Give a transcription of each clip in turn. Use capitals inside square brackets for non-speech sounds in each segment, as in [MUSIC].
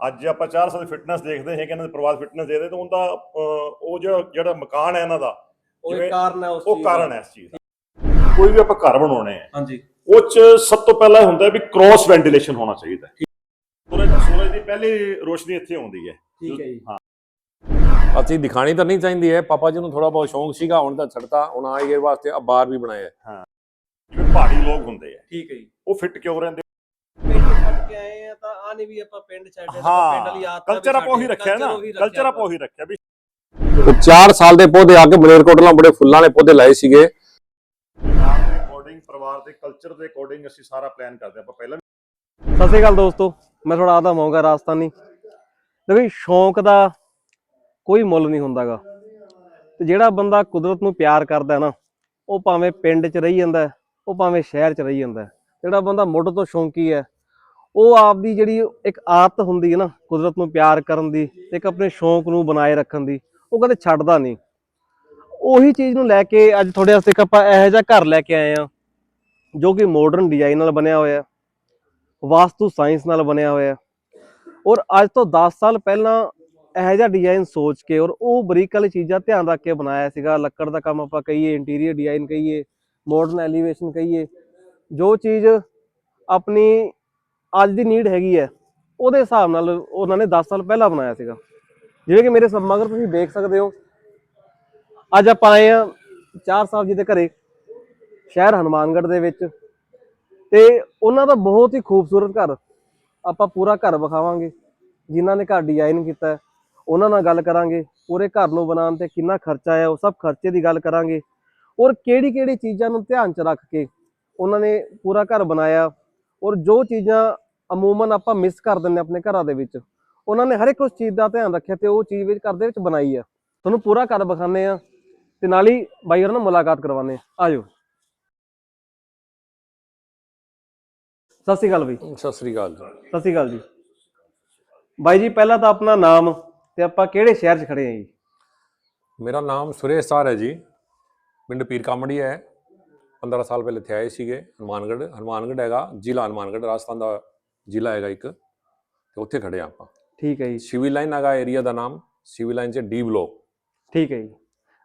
ਅੱਜ ਆਪਾਂ 4 ਸਾਲ ਦੀ ਫਿਟਨੈਸ ਦੇਖਦੇ ਹਾਂ ਕਿ ਇਹਨਾਂ ਦੇ ਪਰਿਵਾਰ ਫਿਟਨੈਸ ਦੇ ਦੇ ਤਾਂ ਉਹਦਾ ਉਹ ਜਿਹੜਾ ਜਿਹੜਾ ਮਕਾਨ ਹੈ ਇਹਨਾਂ ਦਾ ਉਹ ਕਾਰਨ ਹੈ ਉਸ ਉਹ ਚੀਜ਼ ਦਾ। ਕਾਰਨ ਹੈ ਇਸ ਚੀਜ਼ ਦਾ। ਕੋਈ ਵੀ ਆਪਾਂ ਘਰ ਬਣਾਉਣੇ ਆ ਹਾਂਜੀ। ਉਹ ਚ ਸਭ ਤੋਂ ਪਹਿਲਾਂ ਹੁੰਦਾ ਵੀ ਕ੍ਰੋਸ ਵੈਂਟੀਲੇਸ਼ਨ ਹੋਣਾ ਚਾਹੀਦਾ ਹੈ। ਸੂਰਜ ਸੂਰਜ ਦੀ ਪਹਿਲੀ ਰੋਸ਼ਨੀ ਇੱਥੇ ਆਉਂਦੀ ਹੈ। ਠੀਕ ਹੈ ਜੀ। ਹਾਂ। ਅਸੀਂ ਦਿਖਾਣੀ ਤਾਂ ਨਹੀਂ ਚਾਹੀਦੀ ਹੈ ਪਾਪਾ ਜੀ ਨੂੰ ਥੋੜਾ ਬਹੁਤ ਸ਼ੌਂਕ ਸੀਗਾ ਹੁਣ ਤਾਂ ਛੱਡਤਾ ਹੁਣ ਆਏ ਵਾਸਤੇ ਆ ਬਾਰ ਵੀ ਬਣਾਇਆ। ਹੈ। ਜਿਵੇਂ ਪਹਾੜੀ ਲੋਕ ਹੁੰਦੇ ਆ ਠੀਕ ਹੈ ਜੀ। ਉਹ ਫਿੱਟ ਕਿਉਂ ਰਹਿੰਦੇ? ਕੇ ਆਏ ਆ ਤਾਂ ਆ ਨਹੀਂ ਵੀ ਆਪਾਂ ਪਿੰਡ ਛੱਡੇ ਤਾਂ ਪਿੰਡ ਵਾਲੀ ਹਾਂ ਆਦਤ ਵੀ ਕਲਚਰ ਆਪਾਂ ਉਹੀ ਰੱਖਿਆ ਨਾ ਕਲਚਰ ਆਪਾਂ ਉਹੀ ਰੱਖਿਆ ਵੀ 4 ਸਾਲ ਦੇ ਪੌਦੇ ਆ ਕੇ ਮਲੇਰਕੋਟਲਾ ਬੜੇ ਫੁੱਲਾਂ ਵਾਲੇ ਪੌਦੇ ਲਾਏ ਸੀਗੇ ਅਕੋਰਡਿੰਗ ਪਰਿਵਾਰ ਦੇ ਕਲਚਰ ਦੇ ਅਕੋਰਡਿੰਗ ਅਸੀਂ ਸਾਰਾ ਪਲਾਨ ਕਰਦੇ ਹਾਂ। ਆਪਾਂ ਪਹਿਲਾਂ ਵੀ ਸਤਿ ਸ਼੍ਰੀ ਅਕਾਲ ਦੋਸਤੋ ਮੈਂ ਥੋੜਾ ਆਦਾ ਮੌਂਗਾ ਰਾਜਸਥਾਨੀ ਦੇਖੋ ਜੀ ਸ਼ੌਂਕ ਦਾ ਕੋਈ ਮੁੱਲ ਨਹੀਂ ਹੁੰਦਾਗਾ ਤੇ ਜਿਹੜਾ ਬੰਦਾ ਕੁਦਰਤ ਨੂੰ ਪਿਆਰ ਕਰਦਾ ਹੈ ਨਾ ਉਹ ਭਾਵੇਂ ਪਿੰਡ 'ਚ ਰਹੀ ਜਾਂਦਾ ਹੈ, ਉਹ ਭਾਵੇਂ ਸ਼ਹਿਰ 'ਚ ਰਹੀ ਜਾਂਦਾ ਹੈ। ਜਿਹੜਾ ਬੰਦਾ ਮੁੱਢ ਤੋਂ ਸ਼ੌਂਕੀ ਹੈ ਉਹ ਆਪਦੀ ਜਿਹੜੀ ਇੱਕ ਆਦਤ ਹੁੰਦੀ ਹੈ ਨਾ, ਕੁਦਰਤ ਨੂੰ ਪਿਆਰ ਕਰਨ ਦੀ ਤੇ ਇੱਕ ਆਪਣੇ ਸ਼ੌਂਕ ਨੂੰ ਬਣਾਏ ਰੱਖਣ ਦੀ, ਉਹ ਕਦੇ ਛੱਡਦਾ ਨਹੀਂ। ਉਹੀ ਚੀਜ਼ ਨੂੰ ਲੈ ਕੇ ਅੱਜ ਤੁਹਾਡੇ ਵਾਸਤੇ ਇੱਕ ਆਪਾਂ ਇਹੋ ਜਿਹਾ ਘਰ ਲੈ ਕੇ ਆਏ ਆ ਜੋ ਕਿ ਮਾਡਰਨ ਡਿਜ਼ਾਈਨ ਨਾਲ ਬਣਿਆ ਹੋਇਆ ਵਾਸਤੂ ਸਾਇੰਸ ਨਾਲ ਬਣਿਆ ਹੋਇਆ ਔਰ ਅੱਜ ਤੋਂ 10 ਸਾਲ ਪਹਿਲਾਂ ਇਹੋ ਜਿਹਾ ਡਿਜ਼ਾਈਨ ਸੋਚ ਕੇ ਔਰ ਉਹ ਬਰੀਕ ਵਾਲੀ ਚੀਜ਼ਾਂ ਧਿਆਨ ਰੱਖ ਕੇ ਬਣਾਇਆ ਸੀਗਾ, ਲੱਕੜ ਦਾ ਕੰਮ ਆਪਾਂ ਕਹੀਏ ਇੰਟੀਰੀਅਰ ਡਿਜ਼ਾਈਨ ਕਹੀਏ ਮਾਡਰਨ ਐਲੀਵੇਸ਼ਨ ਕਹੀਏ, ਜੋ ਚੀਜ਼ ਆਪਣੀ ਅੱਜ ਦੀ ਨੀਡ ਹੈਗੀ ਹੈ, ਉਹਦੇ ਹਿਸਾਬ ਨਾਲ ਉਹਨਾਂ ਨੇ 10 ਸਾਲ ਪਹਿਲਾਂ ਬਣਾਇਆ ਸੀਗਾ। ਜਿਵੇਂ ਕਿ ਮੇਰੇ ਮਗਰ ਤੁਸੀਂ ਦੇਖ ਸਕਦੇ ਹੋ, ਅੱਜ ਆਪਾਂ ਆਏ ਆ ਚਾਰ ਸਾਹਿਬ ਜੀ ਦੇ ਘਰੇ, ਸ਼ਹਿਰ ਹਨੂਮਾਨਗੜ੍ਹ ਦੇ ਵਿੱਚ। ਤੇ ਉਹਨਾਂ ਦਾ ਬਹੁਤ ਹੀ ਖੂਬਸੂਰਤ ਘਰ, ਆਪਾਂ ਪੂਰਾ ਘਰ ਵਿਖਾਵਾਂਗੇ, ਜਿਨ੍ਹਾਂ ਨੇ ਘਰ ਡਿਜ਼ਾਈਨ ਕੀਤਾ ਉਹਨਾਂ ਨਾਲ ਗੱਲ ਕਰਾਂਗੇ, ਪੂਰੇ ਘਰ ਨੂੰ ਬਣਾਉਣ ਤੇ ਕਿੰਨਾ ਖਰਚਾ ਆਇਆ, ਉਹ ਸਭ ਖਰਚੇ ਦੀ ਗੱਲ ਕਰਾਂਗੇ। ਔਰ ਕਿਹੜੀ ਕਿਹੜੀ ਚੀਜ਼ਾਂ ਨੂੰ ਧਿਆਨ ਚ ਰੱਖ ਕੇ ਉਹਨਾਂ ਨੇ ਪੂਰਾ ਘਰ ਬਣਾਇਆ। ਔਰ ਜੋ ਚੀਜ਼ਾਂ ਅਮੂਮਨ ਆਪਾਂ ਮਿਸ ਕਰ ਦਿੰਦੇ ਆਪਣੇ ਘਰਾਂ ਦੇ ਵਿੱਚ। ਉਹਨਾਂ ਨੇ ਹਰ ਇੱਕ ਉਸ ਚੀਜ਼ ਦਾ ਧਿਆਨ ਰੱਖਿਆ ਤੇ ਉਹ ਚੀਜ਼ ਵਿੱਚ ਘਰ ਦੇ ਵਿੱਚ ਬਣਾਈ ਆ। ਤੁਹਾਨੂੰ ਪੂਰਾ ਘਰ ਵਿਖਾਉਂਦੇ ਆ ਤੇ ਨਾਲ ਹੀ ਬਾਈ ਹੋਰ ਨਾਲ ਮੁਲਾਕਾਤ ਕਰਵਾਉਂਦੇ ਆ ਆਜੋ। ਸਤਿ ਸ਼੍ਰੀ ਅਕਾਲ ਬਾਈ। ਸਤਿ ਸ੍ਰੀ ਅਕਾਲ ਜੀ। ਸਤਿ ਸ਼੍ਰੀ ਅਕਾਲ ਜੀ। ਬਾਈ ਜੀ ਪਹਿਲਾਂ ਤਾਂ ਆਪਣਾ ਨਾਮ ਤੇ ਆਪਾਂ ਕਿਹੜੇ ਸ਼ਹਿਰ 'ਚ ਖੜੇ ਆਂ ਜੀ? ਮੇਰਾ ਨਾਮ ਸੁਰੇਸ਼ ਸਾਰ ਹੈ ਜੀ। ਪਿੰਡ ਪੀਰ ਕਾਮੜੀ ਹੈ। 15 ਸਾਲ ਪਹਿਲੇ ਇੱਥੇ ਆਏ ਸੀਗੇ ਹਨੂਮਾਨਗੜ੍ਹ। ਹਨੂਮਾਨਗੜ੍ਹ ਹੈਗਾ ਜ਼ਿਲ੍ਹਾ ਹਨੂਮਾਨਗੜ੍ਹ ਰਾਜਸਥਾਨ ਦਾ ਜ਼ਿਲ੍ਹਾ ਹੈਗਾ ਇੱਕ ਤੇ ਉੱਥੇ ਖੜੇ ਹਾਂ ਆਪਾਂ। ਠੀਕ ਹੈ ਜੀ। ਸਿਵਲ ਲਾਈਨ ਹੈਗਾ ਏਰੀਆ ਦਾ ਨਾਮ ਸਿਵਲ ਲਾਈਨ 'ਚ ਡੀ ਬਲੋਕ ਠੀਕ ਹੈ ਜੀ।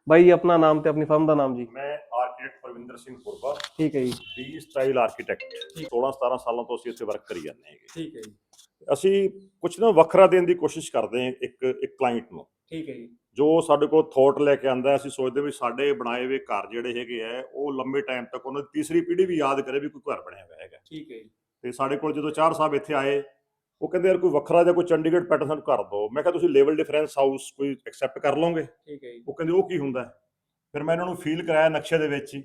ਬਾਈ ਜੀ ਆਪਣਾ ਨਾਮ ਤੇ ਆਪਣੀ ਫਰਮ ਦਾ ਨਾਮ ਜੀ। ਮੈਂ ਆਰਕੀਟੈਕਟ ਪਰਵਿੰਦਰ ਸਿੰਘ ਪੁਰਬਾ। ਠੀਕ ਹੈ ਜੀ। ਬੀ ਸਟਾਈਲ ਆਰਕੀਟੈਕਟ 16 17 ਸਾਲਾਂ ਤੋਂ ਅਸੀਂ ਇੱਥੇ ਵਰਕ ਕਰੀ ਜਾਂਦੇ ਹੈਗੇ। ਠੀਕ ਹੈ ਜੀ। ਅਸੀਂ ਕੁਝ ਨਾ ਵੱਖਰਾ ਦੇਣ ਦੀ ਕੋਸ਼ਿਸ਼ ਕਰਦੇ ਹਾਂ ਇੱਕ ਇੱਕ ਕਲਾਇੰਟ ਨੂੰ। ਠੀਕ ਹੈ ਜੀ। ਜੋ ਸਾਡੇ ਕੋਲ ਥੋਟ ਲੈ ਕੇ ਆਂਦਾ ਅਸੀਂ ਸੋਚਦੇ ਵੀ ਸਾਡੇ ਬਣਾਏ ਹੋਏ ਘਰ ਜਿਹੜੇ ਹੈਗੇ ਆ ਉਹ ਲੰਬੇ ਟਾਈਮ ਤੱਕ ਉਹਨਾਂ ਦੀ ਤੀਸਰੀ ਪੀੜ੍ਹੀ ਵੀ ਯਾਦ ਕਰੇ ਵੀ ਕੋਈ ਘਰ ਬਣਿਆ ਹੋਇਆ ਹੈਗਾ। ਠੀਕ ਹੈ ਜੀ। ਤੇ ਸਾਡੇ ਕੋਲ ਜਦੋਂ ਚਾਰ ਸਾਹਿਬ ਇੱਥੇ ਆਏ ਉਹ ਕਹਿੰਦੇ ਯਾਰ ਕੋਈ ਵੱਖਰਾ ਜਿਹਾ ਕੋਈ ਚੰਡੀਗੜ੍ਹ ਪੈਟਰਨ ਸਾਨੂੰ ਕਰ ਦਿਓ। ਮੈਂ ਕਿਹਾ ਤੁਸੀਂ ਲੈਵਲ ਡਿਫਰੈਂਸ ਹਾਊਸ ਕੋਈ ਐਕਸੈਪਟ ਕਰ ਲਓਗੇ? ਠੀਕ ਹੈ ਜੀ। ਉਹ ਕਹਿੰਦੇ ਉਹ ਕੀ ਹੁੰਦਾ? ਫਿਰ ਮੈਂ ਇਹਨਾਂ ਨੂੰ ਫੀਲ ਕਰਾਇਆ ਨਕਸ਼ੇ ਦੇ ਵਿੱਚ ਹੀ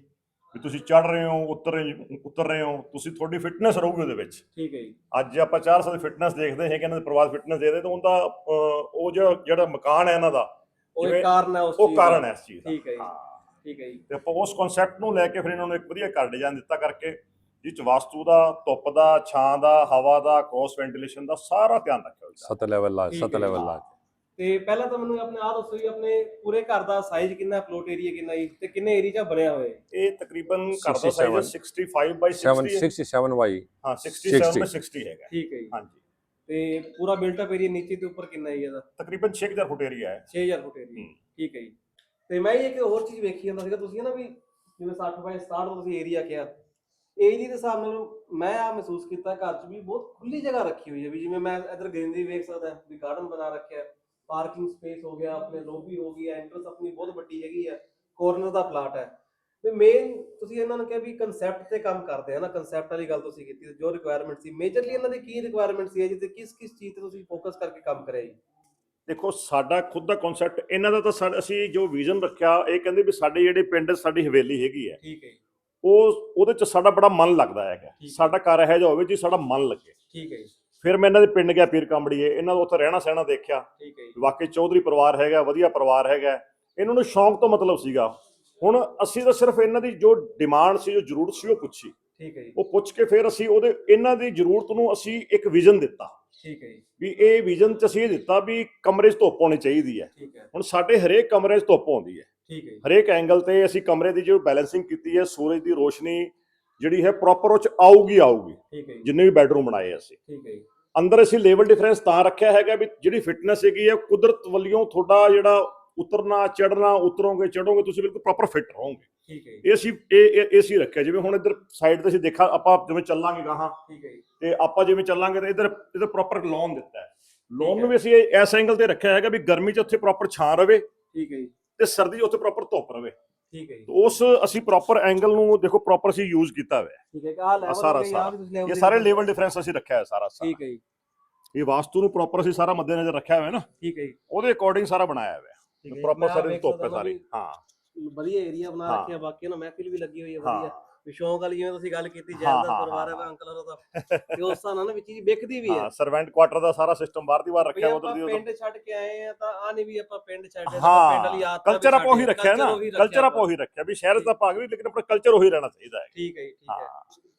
ਵੀ ਤੁਸੀਂ ਚੜ ਰਹੇ ਹੋ ਉਤਰ ਰਹੇ ਉਤਰ ਰਹੇ ਹੋ ਤੁਸੀਂ ਤੁਹਾਡੀ ਫਿਟਨੈਸ ਰਹੂਗੀ ਉਹਦੇ ਵਿੱਚ। ਠੀਕ ਹੈ ਜੀ। ਅੱਜ ਆਪਾਂ 4 ਸਾਲ ਦੀ ਫਿਟਨੈਸ ਦੇਖਦੇ ਹਾਂ ਕਿ ਇਹਨਾਂ ਦੇ ਪਰਿਵਾਰ ਫਿਟਨੈਸ ਦੇ ਦੇ ਤਾਂ ਉਹਦਾ ਉਹ ਜਿਹੜਾ ਜਿਹੜਾ ਮਕਾਨ ਹੈ ਇਹਨਾਂ ਦਾ ਉਹ ਕਾਰਨ ਹੈ ਉਸ ਉਹ ਚੀਜ਼ ਦਾ। ਕਾਰਨ ਹੈ ਇਸ ਚੀਜ਼ ਦਾ। ਠੀਕ ਹੈ ਜੀ। ਹਾਂ। ਠੀਕ ਹੈ ਜੀ। ਤੇ ਆਪਾਂ ਉਸ ਕਨਸੈਪਟ ਨੂੰ ਲੈ ਕੇ ਫਿਰ ਇਹਨਾਂ ਨੂੰ ਇੱਕ ਵਧੀਆ ਘਰ ਡਿਜ਼ਾਈਨ ਦਿੱਤਾ ਕਰਕੇ ਜਿਸ ਵਾਸਤੂ ਦਾ ਧੁੱਪ ਦਾ ਛਾਂ ਦਾ ਹਵਾ ਦਾ ਕ੍ਰੋਸ ਵੈਂਟੀਲੇਸ਼ਨ ਦਾ ਸਾਰਾ ਧਿਆਨ ਰੱਖਿਆ ਹੋਇਆ। ਸੱਤ ਲੈਵਲ ਲਾ ਸੱਤ। ਲੈਵਲ ਲਾ ਤੇ ਪਹਿਲਾਂ ਤਾਂ ਮੈਨੂੰ ਆਪਣੇ ਆਹ ਦੱਸੋ ਜੀ ਆਪਣੇ ਪੂਰੇ ਘਰ ਦਾ ਸਾਈਜ਼ ਕਿੰਨਾ ਪਲੋਟ ਏਰੀਆ ਕਿੰਨਾ ਜੀ ਤੇ ਕਿੰਨੇ ਏਰੀਆ 'ਚ ਬਣਿਆ ਹੋਇਆ ਹੈ ਇਹ ਤਕਰੀਬਨ ਘਰ ਦਾ ਸਾਈਜ਼ 65 ਬਾਈ 7 60 ਹੈ। 67 ਵਾਈ ਹਾਂ 67 ਬਾਈ 60 60 ਹੈਗਾ। ਠੀਕ ਹੈ ਜੀ। ਹਾਂਜੀ। ਤੇ ਪੂਰਾ ਬਿਲਟ ਅਪ ਏਰੀਆ ਨੀਚੇ ਤੇ ਉੱਪਰ ਕਿੰਨਾ ਹੈ ਜੀ ਇਹਦਾ? ਤਕਰੀਬਨ 6000 ਫੁੱਟ ਏਰੀਆ ਹੈ। 6000 ਫੁੱਟ ਏਰੀਆ। ਠੀਕ ਹੈ ਜੀ। ਤੇ ਮੈਂ ਇਹ ਇੱਕ ਹੋਰ ਚੀਜ਼ ਵੇਖੀ ਜਾਂਦਾ ਸੀਗਾ ਤੁਸੀਂ ਨਾ ਵੀ ਜਿਵੇਂ 60 ਬਾਈ 67 ਦਾ ਤੁਸੀਂ ਏਰੀਆ ਕਿਹਾ ਏਰੀਆ ਦੇ ਹਿਸਾਬ ਨਾਲ ਮੈਂ ਆ ਮਹਿਸੂਸ ਕੀਤਾ ਘਰ 'ਚ ਵੀ ਬਹੁਤ ਖੁੱਲੀ ਜਗ੍ਹਾ ਰੱਖੀ ਹੋਈ ਹੈ ਵੀ ਜਿਵੇਂ ਮੈਂ ਇਧਰ ਗ੍ਰੀਨਰੀ ਵੇਖ ਸਕਦਾ ਵੀ ਗਾਰਡਨ ਬਣਾ ਰੱਖਿਆ ਪਾਰਕਿੰਗ ਸਪੇਸ ਹੋ ਗਿਆ ਆਪਣੇ ਲੋਬੀ ਹੋ ਗਈ ਐਂਟਰਸ ਆਪਣੀ ਬਹੁਤ ਵੱਡੀ ਹੈਗੀ ਹੈ ਕਾਰਨਰ ਦਾ ਪਲਾਟ ਹੈ। ਵੀ ਮੇਨ ਤੁਸੀਂ ਇਹਨਾਂ ਨੂੰ ਕਿਹਾ ਵੀ ਕਨਸੈਪਟ ਤੇ ਕੰਮ ਕਰਦੇ ਆ ਨਾ ਕਨਸੈਪਟ ਵਾਲੀ ਗੱਲ ਤੁਸੀਂ ਕੀਤੀ ਜੋ ਰਿਕੁਆਇਰਮੈਂਟ ਸੀ ਮੇਜਰਲੀ ਇਹਨਾਂ ਦੀ ਕੀ ਰਿਕੁਆਇਰਮੈਂਟ ਸੀ ਜਿੱਤੇ ਕਿਸ ਕਿਸ ਚੀਜ਼ ਤੇ ਤੁਸੀਂ ਫੋਕਸ ਕਰਕੇ ਕੰਮ ਕਰਿਆ ਜੀ? ਦੇਖੋ ਸਾਡਾ ਖੁਦ ਦਾ ਕਨਸੈਪਟ ਇਹਨਾਂ ਦਾ ਤਾਂ ਅਸੀਂ ਜੋ ਵਿਜ਼ਨ ਰੱਖਿਆ ਇਹ ਕਹਿੰਦੇ ਵੀ ਸਾਡੇ ਜਿਹੜੇ ਪਿੰਡ ਸਾਡੀ ਹਵੇਲੀ ਹੈਗੀ ਹੈ। ਠੀਕ ਹੈ ਉਹ ਉਹਦੇ ਚ ਸਾਡਾ ਬੜਾ ਮਨ ਲੱਗਦਾ ਹੈਗਾ। ਸਾਡਾ ਘਰ ਇਹੋ ਜਿਹਾ ਹੋਵੇ ਜੀ ਸਾਡਾ ਮਨ ਲੱਗੇ। ਠੀਕ ਹੈ ਜੀ। ਫਿਰ ਮੈਂ ਇਹਨਾਂ ਦੇ ਪਿੰਡ ਗਿਆ ਪੀਰ ਕੰਬੜੀਏ ਇਹਨਾਂ ਦਾ ਉੱਥੇ ਰਹਿਣਾ ਸਹਿਣਾ ਦੇਖਿਆ। ਠੀਕ ਹੈ ਜੀ। ਵਾਕਈ ਚੌਧਰੀ ਪਰਿਵਾਰ ਹੈਗਾ ਵਧੀਆ ਪਰਿਵਾਰ ਹੈਗਾ। ਇਹਨਾਂ ਨੂੰ ਸ਼ੌਂਕ ਤੋਂ ਮਤਲਬ ਸੀਗਾ। ਹੁਣ ਅਸੀਂ ਤਾਂ ਸਿਰਫ ਇਹਨਾਂ ਦੀ ਜੋ ਡਿਮਾਂਡ ਸੀ ਜੋ ਜ਼ਰੂਰਤ ਸੀ ਉਹ ਪੁੱਛੀ। ਠੀਕ ਹੈ ਜੀ। ਉਹ ਪੁੱਛ ਕੇ ਫਿਰ ਅਸੀਂ ਉਹਦੇ ਇਹਨਾਂ ਦੀ ਜ਼ਰੂਰਤ ਨੂੰ ਅਸੀਂ ਇੱਕ ਵਿਜ਼ਨ ਦਿੱਤਾ। ਠੀਕ ਹੈ ਜੀ। ਵੀ ਇਹ ਵਿਜ਼ਨ ਚ ਅਸੀਂ ਇਹ ਦਿੱਤਾ ਵੀ ਕਮਰੇ 'ਚ ਧੁੱਪ ਹੋਣੀ ਚਾਹੀਦੀ ਹੈ। ਠੀਕ ਹੈ। ਹੁਣ ਸਾਡੇ ਹਰੇਕ ਕਮਰੇ 'ਚ ਧੁੱਪ ਆਉਂਦੀ ਹੈ। ਠੀਕ ਹੈ ਹਰੇਕ ਐਂਗਲ ਤੇ ਅਸੀਂ ਕਮਰੇ ਦੀ ਜੋ ਬੈਲੈਂਸਿੰਗ ਕੀਤੀ ਹੈ ਸੂਰਜ ਦੀ ਰੋਸ਼ਨੀ ਜਿਹੜੀ ਹੈ ਪ੍ਰੋਪਰ ਉਹ ਚ ਆਊਗੀ ਆਊਗੀ। ਠੀਕ ਹੈ ਜੀ। ਜਿੰਨੇ ਵੀ ਬੈਡਰੂਮ ਬਣਾਏ ਅਸੀਂ। ਠੀਕ ਹੈ ਜੀ। ਅੰਦਰ ਅਸੀਂ ਲੈਵਲ ਡਿਫਰੈਂਸ ਤਾਂ ਰੱਖਿਆ ਹੈਗਾ ਵੀ ਜਿਹੜੀ ਫਿਟਨੈਸ ਹੈਗੀ ਹੈ ਕੁਦਰਤ ਵੱਲੋਂ ਤੁਹਾਡਾ ਜਿਹੜਾ ਉਤਰਨਾ ਚੜਨਾ ਉਤਰੋਗੇ ਚੜੋਗੇ ਤੁਸੀਂ ਬਿਲਕੁਲ ਪ੍ਰੋਪਰ ਫਿਟ ਰਹੋਗੇ। ਠੀਕ ਹੈ ਇਹ ਅਸੀਂ ਇਹ ਇਹ ਅਸੀਂ ਰੱਖਿਆ। ਜਿਵੇਂ ਹੁਣ ਇੱਧਰ ਸਾਈਡ ਤੇ ਅਸੀਂ ਦੇਖਾ ਆਪਾਂ ਜਿਵੇਂ ਚੱਲਾਂਗੇ ਗਾਹਾਂ ਠੀਕ ਹੈ ਤੇ ਆਪਾਂ ਜਿਵੇਂ ਚੱਲਾਂਗੇ ਤਾਂ ਇੱਧਰ ਇੱਧਰ ਪ੍ਰੋਪਰ ਲੋਨ ਦਿੱਤਾ ਹੈ। ਲੋਨ ਨੂੰ ਵੀ ਅਸੀਂ ਇਸ ਐਂਗਲ ਤੇ ਰੱਖਿਆ ਹੈਗਾ ਵੀ ਗਰਮੀ 'ਚ ਉੱਥੇ ਪ੍ਰੋਪਰ ਛਾਂ ਰਵੇ। ਠੀਕ ਹੈ ਤੇ ਸਰਦੀ 'ਚ ਉੱਥੇ ਪ੍ਰੋਪਰ ਧੁੱਪ ਰਵੇ ਠੀਕ ਹੈ ਜੀ ਉਸ ਅਸੀਂ ਪ੍ਰੋਪਰ ਐਂਗਲ ਨੂੰ ਦੇਖੋ ਪ੍ਰੋਪਰ ਅਸੀਂ ਯੂਜ਼ ਕੀਤਾ ਹੋਇਆ ਹੈ। ਠੀਕ ਹੈ ਆਹ ਲੈਵਲ ਸਾਰਾ- ਸਾਰਾ। ਆਹ ਤੁਸੀਂ level ਇਹ ਸਾਰੇ। ਲੈਵਲ ਡਿਫਰੈਂਸ ਅਸੀਂ ਰੱਖਿਆ ਹੈ ਸਾਰਾ ਸਾਰਾ ਠੀਕ ਹੈ ਜੀ ਇਹ ਵਾਸਤੂ ਨੂੰ ਪ੍ਰੋਪਰ ਅਸੀਂ ਸਾਰਾ ਮੱਦੇਨਜ਼ਰ ਰੱਖਿਆ ਹੋਇਆ ਹੈ ਨਾ ਠੀਕ ਹੈ ਜੀ ਉਹਦੇ ਅਕੋਰਡਿੰਗ ਸਾਰਾ ਬਣਾਇਆ ਹੋਇਆ ਠੀਕ ਹੈ ਜੀ। ਪ੍ਰੋਪਰ ਮੈਂ ਸਾਰੇ ਵੇਖ ਧੁੱਪ ਹੈ ਸਕਦਾ ਸਾਰੀ ਵੀ ਹਾਂ ਵਧੀਆ ਏਰੀਆ ਬਣਾ ਹਾਂ। ਰੱਖਿਆ ਬਾਕੀ ਨਾ ਮਹਿਫਿਲ ਵੀ ਲੱਗੀ ਹੋਈ ਹੈ ਹਾਂ ਵਧੀਆ ਵੀ ਸ਼ੌਂਕ ਵਾਲੀ ਜਿਵੇਂ ਤੁਸੀਂ ਗੱਲ ਕੀਤੀ ਜੈਲਦਾਰ ਹਾਂ, ਪਰਿਵਾਰ ਹੈ। ਅੰਕਲ ਹੋਰਾਂ ਦਾ। ਤੇ ਉਸ ਹਿਸਾਬ ਨਾਲ ਨਾ ਵੀ ਚੀਜ਼ ਵਿਕਦੀ ਵੀ ਹੈ। ਹਾਂ ਸਰਵੈਂਟ ਕੁਆਟਰ ਦਾ ਸਾਰਾ ਸਿਸਟਮ ਬਾਹਰ ਦੀ ਬਾਹਰ ਰੱਖਿਆ ਉਧਰ ਦੀ ਉਧਰ। ਪਿੰਡ ਛੱਡ ਕੇ ਆਏ ਆ ਤਾਂ ਆ ਨਹੀਂ ਵੀ ਆਪਾਂ ਪਿੰਡ ਛੱਡ ਹਾਂ ਪਿੰਡ ਵਾਲੀ ਆਦਤ ਕਲਚਰ ਆਪਾਂ ਉਹੀ ਰੱਖਿਆ ਨਾ ਕਲਚਰ ਆਪਾਂ ਉਹੀ ਰੱਖਿਆ ਵੀ ਸ਼ਹਿਰ ਦਾ ਭਾਗ ਵੀ ਲੇਕਿਨ ਆਪਣਾ ਕਲਚਰ ਉਹੀ ਰਹਿਣਾ ਚਾਹੀਦਾ ਹੈ। ਠੀਕ ਹੈ ਜੀ, ਠੀਕ ਹਾਂ।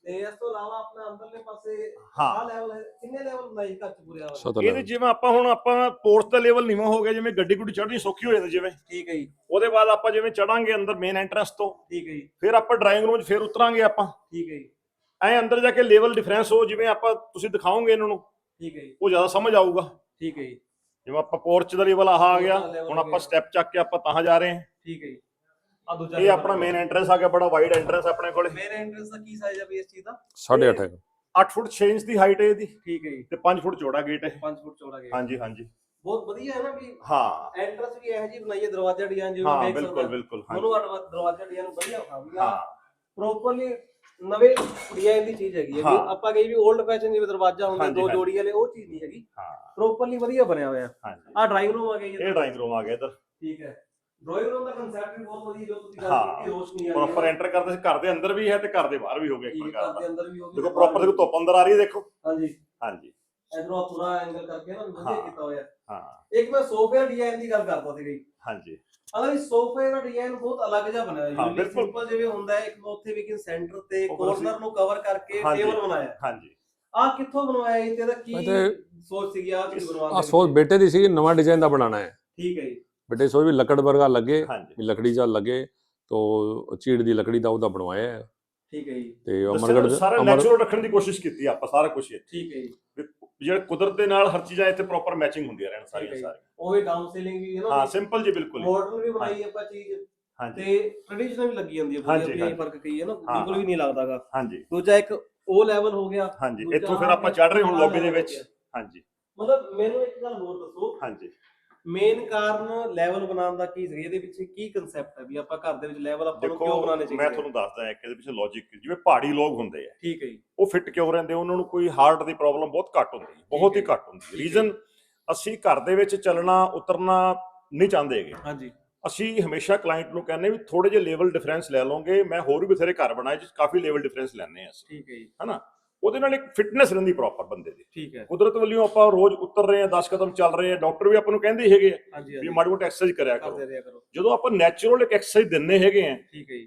ਤੇ ਇਸ ਤੋਂ ਇਲਾਵਾ ਆਪਣਾ ਅੰਦਰਲੇ ਪਾਸੇ ਹਾਂ। ਆਹ ਲੈਵਲ ਹੈ ਕਿੰਨੇ ਲੈਵਲ ਬਣਾਈ ਘਰ ਚ ਪੂਰੇ ਵਾਲੇ? ਸਤਰ ਇਹਦੇ ਜਿਵੇਂ ਆਪਾਂ ਹੁਣ ਆਪਾਂ ਪੋਰਟ ਦਾ ਲੈਵਲ ਨੀਵਾਂ ਹੋ ਗਿਆ ਜਿਵੇਂ ਗੱਡੀ ਗੁੱਡੀ ਚੜ੍ਹਨੀ ਸੌਖੀ ਹੋ ਜਾਂਦੀ ਜਿਵੇਂ। ਠੀਕ ਹੈ ਜੀ। ਉਹਦੇ ਬਾਅਦ ਆਪਾਂ ਜਿਵੇਂ ਚੜਾਂਗੇ ਅੰਦਰ ਮੇਨ ਐਂਟਰੈਂਸ ਤੋਂ ਠੀਕ ਹੈ ਜੀ। ਫਿਰ ਆਪਾਂ ਡਰਾਇੰਗ ਰੂਮ 'ਚ ਫਿਰ ਉਤਰਾਂਗੇ ਆਪਾਂ। ਠੀਕ ਹੈ ਜੀ। ਐ ਅੰਦਰ ਜਾ ਕੇ ਲੈਵਲ ਡਿਫਰੈਂਸ ਹੋ ਜਿਵੇਂ ਆਪਾਂ ਤੁਸੀਂ ਦਿਖਾਓਗੇ ਇਹਨਾਂ ਨੂੰ ਠੀਕ ਹੈ ਜੀ। ਉਹ ਜ਼ਿਆਦਾ ਸਮਝ ਆਊਗਾ। ਠੀਕ ਹੈ ਜੀ। ਜਿਵੇਂ ਆਪਾਂ ਪੋਰਚ ਦਾ ਲੈਵਲ ਆਹ ਆ ਗਿਆ ਹੁਣ ਆਪਾਂ। ਸਟੈਪ ਚੱਕ ਕੇ ਆਪਾਂ ਤਾਂ ਜਾ ਰਹੇ ਹਾਂ। ਠੀਕ ਹੈ ਜੀ। ਆ ਦੂਜਾ ਇਹ ਆਪਣਾ ਮੇਨ ਐਂਟਰੈਂਸ ਆ ਗਿਆ ਬੜਾ ਵਾਈਡ ਐਂਟਰੈਂਸ ਆਪਣੇ ਕੋਲੇ। ਮੇਰੇ ਐਂਟਰੈਂਸ ਦਾ ਕੀ ਸਾਈਜ਼ ਹੈ ਵੀ ਇਸ ਚੀਜ਼ ਦਾ? 8.5 ਹੈ 8 ਫੁੱਟ 6 ਇੰਚ ਦੀ ਹਾਈਟ ਹੈ ਇਹਦੀ ਠੀਕ ਹੈ ਜੀ। ਤੇ 5 ਫੁੱਟ ਚੌੜਾ ਗੇਟ ਹੈ। 5 ਫੁੱਟ ਚੌੜਾ ਗਿਆ ਹਾਂਜੀ ਹਾਂਜੀ। ਬਹੁਤ ਵਧੀਆ ਹੈ ਨਾ ਵੀ ਹਾਂ। ਐਂਟਰੈਂਸ ਵੀ ਇਹੋ ਜਿਹੀ ਬਣਾਈ ਹੈ ਦਰਵਾਜ਼ਾ ਡਿਜ਼ਾਈਨ ਜਿਵੇਂ ਹਾਂ ਦੇਖ ਬਿਲਕੁਲ ਬਿਲਕੁਲ ਹਾਂਜੀ। ਦੋਨੋਂ ਦਰਵਾਜ਼ਾ ਡਿਜ਼ਾਈਨ ਵਧੀਆ ਹੋਣਾ ਵੀ ਹਾਂ। ਪ੍ਰੋਪਰਲੀ ਨਵੇਂ ਡਿਜ਼ਾਈਨ ਦੀ ਚੀਜ਼ ਹੈਗੀ ਹੈ ਵੀ ਹਾਂ। ਆਪਾਂ ਕਹੀ ਵੀ 올ਡ ਫੈਸ਼ਨ ਜਿਵੇਂ ਦਰਵਾਜ਼ਾ ਹੁੰਦਾ ਦੋ। ਜੋੜੀ ਵਾਲੇ ਉਹ ਚੀਜ਼ ਨਹੀਂ ਹੈਗੀ। ਹਾਂ। ਪ੍ਰੋਪਰਲੀ ਵਧੀਆ ਬਣਿਆ ਹੋਇਆ। ਹਾਂਜੀ। ਆ ਡਰਾਈਵਿੰਗ ਰੂਮ ਆ ਗਿਆ ਜੀ ਇਹ ਰੂਮ ਆ ਗਿਆ ਇੱਧਰ। ਠੀਕ ਹੈ। ਡਰਾਈਵਿੰਗ ਰੂਮ ਦਾ ਕਨਸੈਪਟ ਵੀ ਬਹੁਤ ਵਧੀਆ ਜੋ ਤੁਸੀਂ ਗੱਲ ਹਾਂ। ਕੀਤੀ ਰੋਸ਼ਨੀ ਆ ਪ੍ਰੋਪਰ ਐਂਟਰ ਕਰਦੇ ਸੀ ਘਰ ਦੇ ਅੰਦਰ ਵੀ ਹੈ ਤੇ ਘਰ ਦੇ ਬਾਹਰ ਵੀ ਹੋ ਗਿਆ ਇੱਕ ਪ੍ਰਕਾਰ ਘਰ ਦੇ ਦਾ। ਅੰਦਰ ਵੀ ਹੋ ਗਈ ਦੇਖੋ ਪ੍ਰੋਪਰ ਦੇਖੋ ਧੁੱਪ ਅੰਦਰ ਆ ਰਹੀ ਹੈ ਦੇਖੋ। ਹਾਂਜੀ। ਹਾਂਜੀ। ਇਧਰੋਂ ਪੂਰਾ ਐਂਗਲ ਕਰਕੇ ਨਾ ਵਧੀਆ। ਕੀਤਾ ਹੋਇਆ। ਹਾਂ। ਇੱਕ ਮੈਂ ਸੋਫੇ ਦਾ ਡਿਜ਼ਾਈਨ ਦੀ ਗੱਲ ਕਰਦਾ ਸੀ ਹਾਂਜੀ। ਅਗਰ ਇਸ ਸੋਫੇ ਦਾ ਡਿਜ਼ਾਈਨ ਬਹੁਤ ਅਲੱਗ ਜਿਹਾ ਬਣਿਆ ਹੋਇਆ ਹਾਂ। ਸਿੰਪਲ ਜਿਵੇਂ ਹੁੰਦਾ ਹੈ ਇੱਕ ਉੱਥੇ ਵੀ ਕਿ ਸੈਂਟਰ ਤੇ ਕੋਰਨਰ ਨੂੰ ਕਵਰ ਕਰਕੇ। ਟੇਬਲ ਬਣਾਇਆ। ਹਾਂਜੀ। ਆ ਕਿੱਥੋਂ ਬਣਵਾਇਆ ਇਹ ਤੇਰਾ ਕੀ ਮੈਂ ਤੇ- ਸੋਚ ਸੀਗੀ ਆ ਚੀਜ਼ ਬਣਵਾਉਣ ਆ ਦੀ ਸੋਚ ਬੇਟੇ ਦੀ ਸੀ ਨਵਾਂ ਡਿਜ਼ਾਈਨ ਦਾ ਬਣਾਉਣਾ ਹੈ। ਠੀਕ ਹੈ ਜੀ। ਬੇਟੇ ਸੋਚ ਵੀ ਲੱਕੜ ਵਰਗਾ ਲੱਗੇ ਹਾਂਜੀ। ਵੀ ਲੱਕੜੀ ਜਾ ਲੱਗੇ ਤੋ ਚੀੜ ਦੀ ਲੱਕੜੀ ਦਾ ਉਹਦਾ ਬਣਵਾਇਆ ਹੈ। ਠੀਕ ਹੈ ਜੀ। ਤੇ ਦੱਸਿਆ ਅਮਰਗੜ ਨਾ, ਸਾਰਾ ਅਮਰ ਨੈਚੁਰਲ ਰੱਖਣ ਦੀ ਕੋਸ਼ਿਸ਼ ਕੀਤੀ ਆਪਾਂ ਸਾਰਾ ਕੁਝ ਠੀਕ ਹੈ ਜੀ। ਜਿਹੜਾ ਕੁਦਰਤ ਦੇ ਨਾਲ ਹਰ ਚੀਜ਼ਾਂ ਇੱਥੇ ਪ੍ਰੋਪਰ ਮੈਚਿੰਗ ਹੁੰਦੀਆਂ ਰਹਿਣ ਠੀਕ ਸਾਰੀਆਂ ਹੈ ਜੀ। ਸਾਰੀਆਂ। ਉਹ ਵੀ ਡਾਊਨ ਸੀਲਿੰਗ ਵੀ ਹੈ ਹਾਂ ਨਾ ਸਿੰਪਲ ਜੀ ਬਿਲਕੁਲ ਹੀ। ਮਾਡਰਨ ਵੀ ਬਣਾਈ ਆਪਾਂ ਚੀਜ਼। ਹਾਂਜੀ। ਤੇ ਟ੍ਰੈਡੀਸ਼ਨਲ ਵੀ ਲੱਗੀ ਜਾਂਦੀ ਹੈ ਹਾਂਜੀ, ਪੂਰੀ ਆਪਣੀ ਹਾਂਜੀ। ਫ਼ਰਕ ਕੀ ਹੈ ਨਾ ਹਾਂ, ਬਿਲਕੁਲ ਵੀ ਨਹੀਂ ਲੱਗਦਾਗਾ। ਹਾਂਜੀ। ਦੂਜਾ ਇੱਕ ਉਹ ਲੈਵਲ ਹੋ ਗਿਆ। ਹਾਂਜੀ ਦੂਜਾ ਇੱਥੋਂ ਫਿਰ ਆ ਆਪਾਂ ਗਿਆ, ਚੜ ਰਹੇ ਹੁਣ ਆਹ ਲੌਬੀ ਦੇ level ਵਿੱਚ। ਹੋ ਗਿਆ। ਹਾਂਜੀ। ਮਤਲਬ ਮੈਨੂੰ ਇੱਕ ਗੱਲ ਹੋਰ ਦੱਸੋ। ਹਾਂਜੀ। ਮੇਨ ਕਾਰਨ ਲੈਵਲ ਬਣਾਉਣ ਦਾ ਕੀ ਸੀ? ਇਹਦੇ ਵਿੱਚ ਕੀ ਕਨਸੈਪਟ ਹੈ ਵੀ ਆਪਾਂ ਘਰ ਦੇ ਵਿੱਚ ਲੈਵਲ ਆਪਾਂ ਨੂੰ ਕਿਉਂ ਬਣਾਉਣੇ ਮੈਂ ਚਾਹੀਦੇ ਆ? ਤੁਹਾਨੂੰ ਦੱਸਦਾ ਇੱਕ ਇਹਦੇ ਪਿੱਛੇ ਲੌਜੀਕ ਜਿਵੇਂ ਪਹਾੜੀ ਲੋਕ ਹੁੰਦੇ ਆ। ਠੀਕ ਹੈ ਜੀ। ਉਹ ਫਿੱਟ ਕਿਉਂ ਰਹਿੰਦੇ? ਉਹਨਾਂ ਨੂੰ ਕੋਈ ਹਾਰਟ ਦੀ ਪ੍ਰੋਬਲਮ ਬਹੁਤ ਘੱਟ ਹੁੰਦੀ ਹੈ ਬਹੁਤ ਹੀ। ਘੱਟ ਹੁੰਦੀ। ਰੀਜ਼ਨ ਅਸੀਂ ਘਰ ਦੇ ਵਿੱਚ ਚੱਲਣਾ ਉਤਰਨਾ ਨਹੀਂ ਚਾਹੁੰਦੇਗੇ ਹਾਂਜੀ। ਅਸੀਂ ਹਮੇਸ਼ਾ ਕਲਾਇੰਟ ਨੂੰ ਕਹਿੰਦੇ ਵੀ ਥੋੜੇ ਜਿਹੇ ਲੈਵਲ ਡਿਫਰੈਂਸ ਲੈ ਲਓਗੇ ਮੈਂ ਹੋਰ ਵੀ ਬਥੇਰੇ ਘਰ ਬਣਾਏ ਜਿਸ ਕਾਫੀ ਲੈਵਲ ਡਿਫਰੈਂਸ ਲੈਣੇ ਆ ਅਸੀਂ। ਠੀਕ ਹੈ ਜੀ। ਹਨਾ? ਉਹਦੇ ਨਾਲ ਇੱਕ ਫਿਟਨੈਸ ਰਹਿੰਦੀ ਪ੍ਰੋਪਰ ਬੰਦੇ ਦੀ। ਠੀਕ ਹੈ। ਕੁਦਰਤ ਵੱਲੋਂ ਆਪਾਂ ਰੋਜ਼ ਉਤਰ ਰਹੇ ਆ 10 ਕਦਮ ਚੱਲ ਰਹੇ ਆ ਡਾਕਟਰ ਵੀ ਆਪਾਂ ਨੂੰ ਕਹਿੰਦੇ ਹੈਗੇ ਆ ਵੀ ਮਾੜੀ ਮੋਟੀ ਐਕਸਰਸਾਈਜ਼ ਕਰਿਆ ਕਰੋ। ਜਦੋਂ ਆਪਾਂ ਨੈਚੁਰਲ ਇੱਕ ਐਕਸਰਸਾਈਜ਼ ਦਿੰਨੇ ਹੈਗੇ ਆ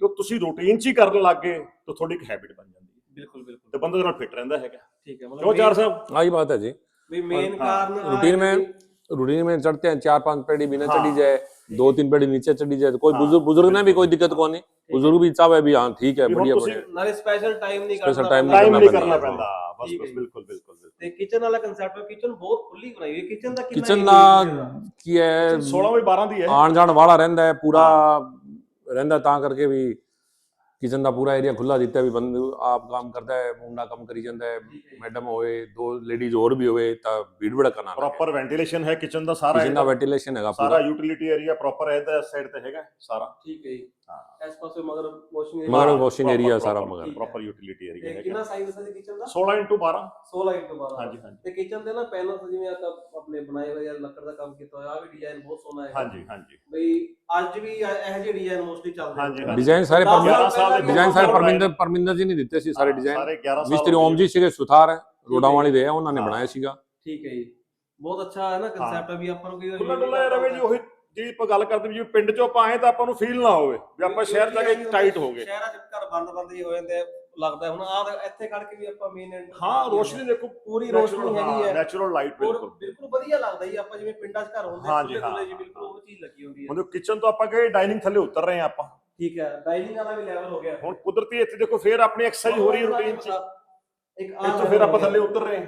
ਤਾਂ ਤੁਸੀਂ ਰੂਟੀਨ 'ਚ ਹੀ ਕਰਨ ਲੱਗ ਗਏ ਤਾਂ ਤੁਹਾਡੀ ਇੱਕ ਹੈਬਿਟ ਬਣ ਜਾਂਦੀ ਬਿਲਕੁਲ ਬਿਲਕੁਲ। ਤੇ ਬੰਦਾ ਨਾਲ ਫਿਟ ਰਹਿੰਦਾ ਹੈਗਾ। ਠੀਕ ਹੈ ਮਤਲਬ ਕਿਉਂ ਚਾਰ ਸਾਹਿਬ? ਆਹੀ ਬਾਤ ਹੈ ਜੀ। ਵੀ ਮੇਨ ਕਾਰਨ रूटीन में रूटीन में चढ़ते हैं चार पांच पेड़ी बिना चढ़ी जाए दो तीन पेड़ी नीचे चढ़ी जाए कोई बुजुर्ग बुजुर्ग ने भी कोई दिक्कत कौन ਉਹ ਜ਼ਰੂਰ ਵੀ ਚਾਹਵੇ ਵੀ ਹਾਂ ਠੀਕ ਹੈ ਵਧੀਆ ਤੁਸੀਂ ਨਾਲੇ ਸਪੈਸ਼ਲ ਟਾਈਮ ਨਹੀਂ ਕਰਨਾ ਸਪੈਸ਼ਲ ਟਾਈਮ ਨਹੀਂ ਕਰਨਾ ਪੈਂਦਾ। ਬਸ ਬਸ ਬਿਲਕੁਲ ਬਿਲਕੁਲ ਤੇ ਕਿਚਨ ਵਾਲਾ ਕਨਸੈਪਟ ਹੈ ਕਿਚਨ ਬਹੁਤ ਖੁੱਲੀ ਬਣਾਈ ਹੋਈ ਹੈ। ਕਿਚਨ ਦਾ ਕਿੰਨਾ ਕਿਚਨ ਦਾ ਕੀ ਹੈ 16 ਵੀ 12 ਦੀ ਹੈ। ਆਣ ਜਾਣ ਵਾਲਾ ਰਹਿੰਦਾ ਹੈ ਪੂਰਾ ਰਹਿੰਦਾ ਤਾਂ ਕਰਕੇ ਵੀ ਕਿਚਨ ਦਾ ਪੂਰਾ ਏਰੀਆ ਖੁੱਲਾ ਦਿੱਤਾ ਵੀ ਬੰਦ ਆਪ ਕੰਮ ਕਰਦਾ ਹੈ ਮੁੰਡਾ ਕੰਮ ਕਰੀ ਜਾਂਦਾ ਹੈ ਮੈਡਮ ਹੋਵੇ ਦੋ ਲੇਡੀਜ਼ ਹੋਰ ਵੀ ਹੋਵੇ ਤਾਂ ਭੀੜ ਭੜਕਾ ਨਾ ਪ੍ਰੋਪਰ ਵੈਂਟੀਲੇਸ਼ਨ ਹੈ ਕਿਚਨ ਦਾ ਸਾਰਾ ਕਿਚਨ ਵੈਂਟੀਲੇਸ਼ਨ ਹੈਗਾ। ਪੂਰਾ। ਸਾਰਾ ਯੂਟਿਲਿਟੀ ਏਰੀਆ ਪ੍ਰੋਪਰ ਹੈ ਇਸ ਸਾਈਡ ਤੇ ਹੈਗਾ ਸਾਰਾ। ਠੀਕ ਹੈ ਜੀ। ਇਸ ਪਾਸੇ ਮਗਰ ਵਾਸ਼ਿੰਗ ਮਗਰ ਏਰੀਆ washing area ਸਾਰਾ ਮਗਰ। ਪ੍ਰੋਪਰ ਯੂਟਿਲਿਟੀ ਏਰੀਆ ਹੈਗਾ। ਕਿੰਨਾ ਸਾਈਜ਼ ਹੈ ਕਿਚਨ ਦਾ? 16 12 16 ਇੰਟੂ 12 ਹਾਂਜੀ ਹਾਂਜੀ। ਤੇ ਕਿਚਨ ਦੇ ਨਾ ਪੈਨਲ ਜਿਵੇਂ ਆਪਾਂ ਆਪਣੇ ਬਣਾਏ ਹੋਏ ਆ ਲੱਕੜ ਦਾ ਕੰਮ ਕੀਤਾ ਹੋਇਆ ਆ ਵੀ ਡਿਜ਼ਾਈਨ ਬਹੁਤ ਸੋਹਣਾ ਹੈ ਹਾਂਜੀ ਹਾਂਜੀ। ਬਈ ਅੱਜ ਵੀ ਇਹ- ਜਿਹੇ ਡਿਜ਼ਾਈਨ ਮੋਸਟਲੀ ਚੱਲਦੇ ਹਾਂਜੀ, ਆ। ਡਿਜ਼ਾਈਨ ਸਾਰੇ ਪਰਮਿੰਦਰ ਡਿਜ਼ਾਈਨ ਸਾਰੇ। ਪਰਮਿੰਦਰ ਪਰਮਿੰਦਰ ਜੀ ਨੇ ਦਿੱਤੇ ਸੀ ਸਾਰੇ ਹਾਂ, ਡਿਜ਼ਾਈਨ ਸਾਰੇ 11 ਸਾਲ ਮਿਸਤਰੀ ਹੋ ਓਮ। ਜੀ ਸੀਗੇ ਸੁਥਾਰ ਹੈ। ਰੋਡਾਂ ਵਾਲੀ ਦੇ ਆ ਉਹਨਾਂ ਨੇ ਹਾਂ। ਬਣਾਇਆ ਸੀਗਾ। ਠੀਕ ਹੈ ਜੀ। ਬਹੁਤ ਅੱਛਾ ਹੈ ਨਾ ਕਨਸੈਪਟ ਵੀ ਆਪਾਂ ਨੂੰ ਕਈ ਵਾਰ ਖੁੱਲਾ ਡੁੱਲਾ ਰਵੇ ਜੀ ਉਹੀ ਜਿਹੜੀ ਆਪਾਂ ਗੱਲ ਕਰਦੇ ਵੀ ਜਿਵੇਂ ਪਿੰਡ ਚੋਂ ਆਪਾਂ ਆਏ ਤਾਂ ਆਪਾਂ ਨੂੰ ਫੀਲ ਨਾ ਹੋਵੇ ਵੀ ਆਪਾਂ ਸ਼ਹਿਰ ਜਾ ਕੇ ਟਾਈਟ ਹੋ ਗਏ। ਸ਼ਹਿਰਾਂ ਚ ਘਰ ਬੰਦ ਬੰਦ ਹੀ ਹੋ ਜਾਂਦੇ ਆ, ਲੱਗਦਾ ਹੁਣ ਆ ਇੱਥੇ ਖੜ ਕੇ ਵੀ ਆਪਾਂ ਮੇਨ ਹਾਂ ਰੋਸ਼ਨੀ ਦੇਖੋ ਪੂਰੀ ਰੋਸ਼ਨੀ ਹੈਗੀ ਹੈ। ਨੈਚੁਰਲ ਲਾਈਟ ਔਰ ਬਿਲਕੁਲ। ਬਿਲਕੁਲ ਵਧੀਆ ਲੱਗਦਾ ਜੀ ਆਪਾਂ ਜਿਵੇਂ ਪਿੰਡਾਂ 'ਚ ਘਰ ਹੁੰਦੇ ਹਾਂ ਜੀ, ਖੁੱਲੇ ਖੁੱਲੇ ਹਾਂ, ਜੀ ਬਿਲਕੁਲ ਉਹ ਚੀਜ਼ ਲੱਗੀ ਹੁੰਦੀ ਹੈ। ਹੁਣ ਕਿਚਨ ਤੋਂ ਆਪਾਂ ਗਏ ਡਾਈਨਿੰਗ ਥੱਲੇ ਉਤਰ ਰਹੇ ਆ ਆਪਾਂ। ਠੀਕ ਹੈ ਡਾਈਨਿੰਗ ਵਾਲਾ ਵੀ ਲੈਵਲ ਹੋ ਗਿਆ। ਹੁਣ ਕੁਦਰਤੀ ਇੱਥੇ ਦੇਖੋ ਫੇਰ ਆਪਣੀ ਐਕਸਰਸਾਈਜ਼ ਹੋ ਰਹੀ ਹੈ ਰੂਟੀਨ 'ਚ। ਇੱਕ ਆਹ ਇੱਥੋਂ level ਫਿਰ ਹੋ ਆਪਾਂ ਗਿਆ। ਥੱਲੇ ਉਤਰ ਰਹੇ ਹਾਂ।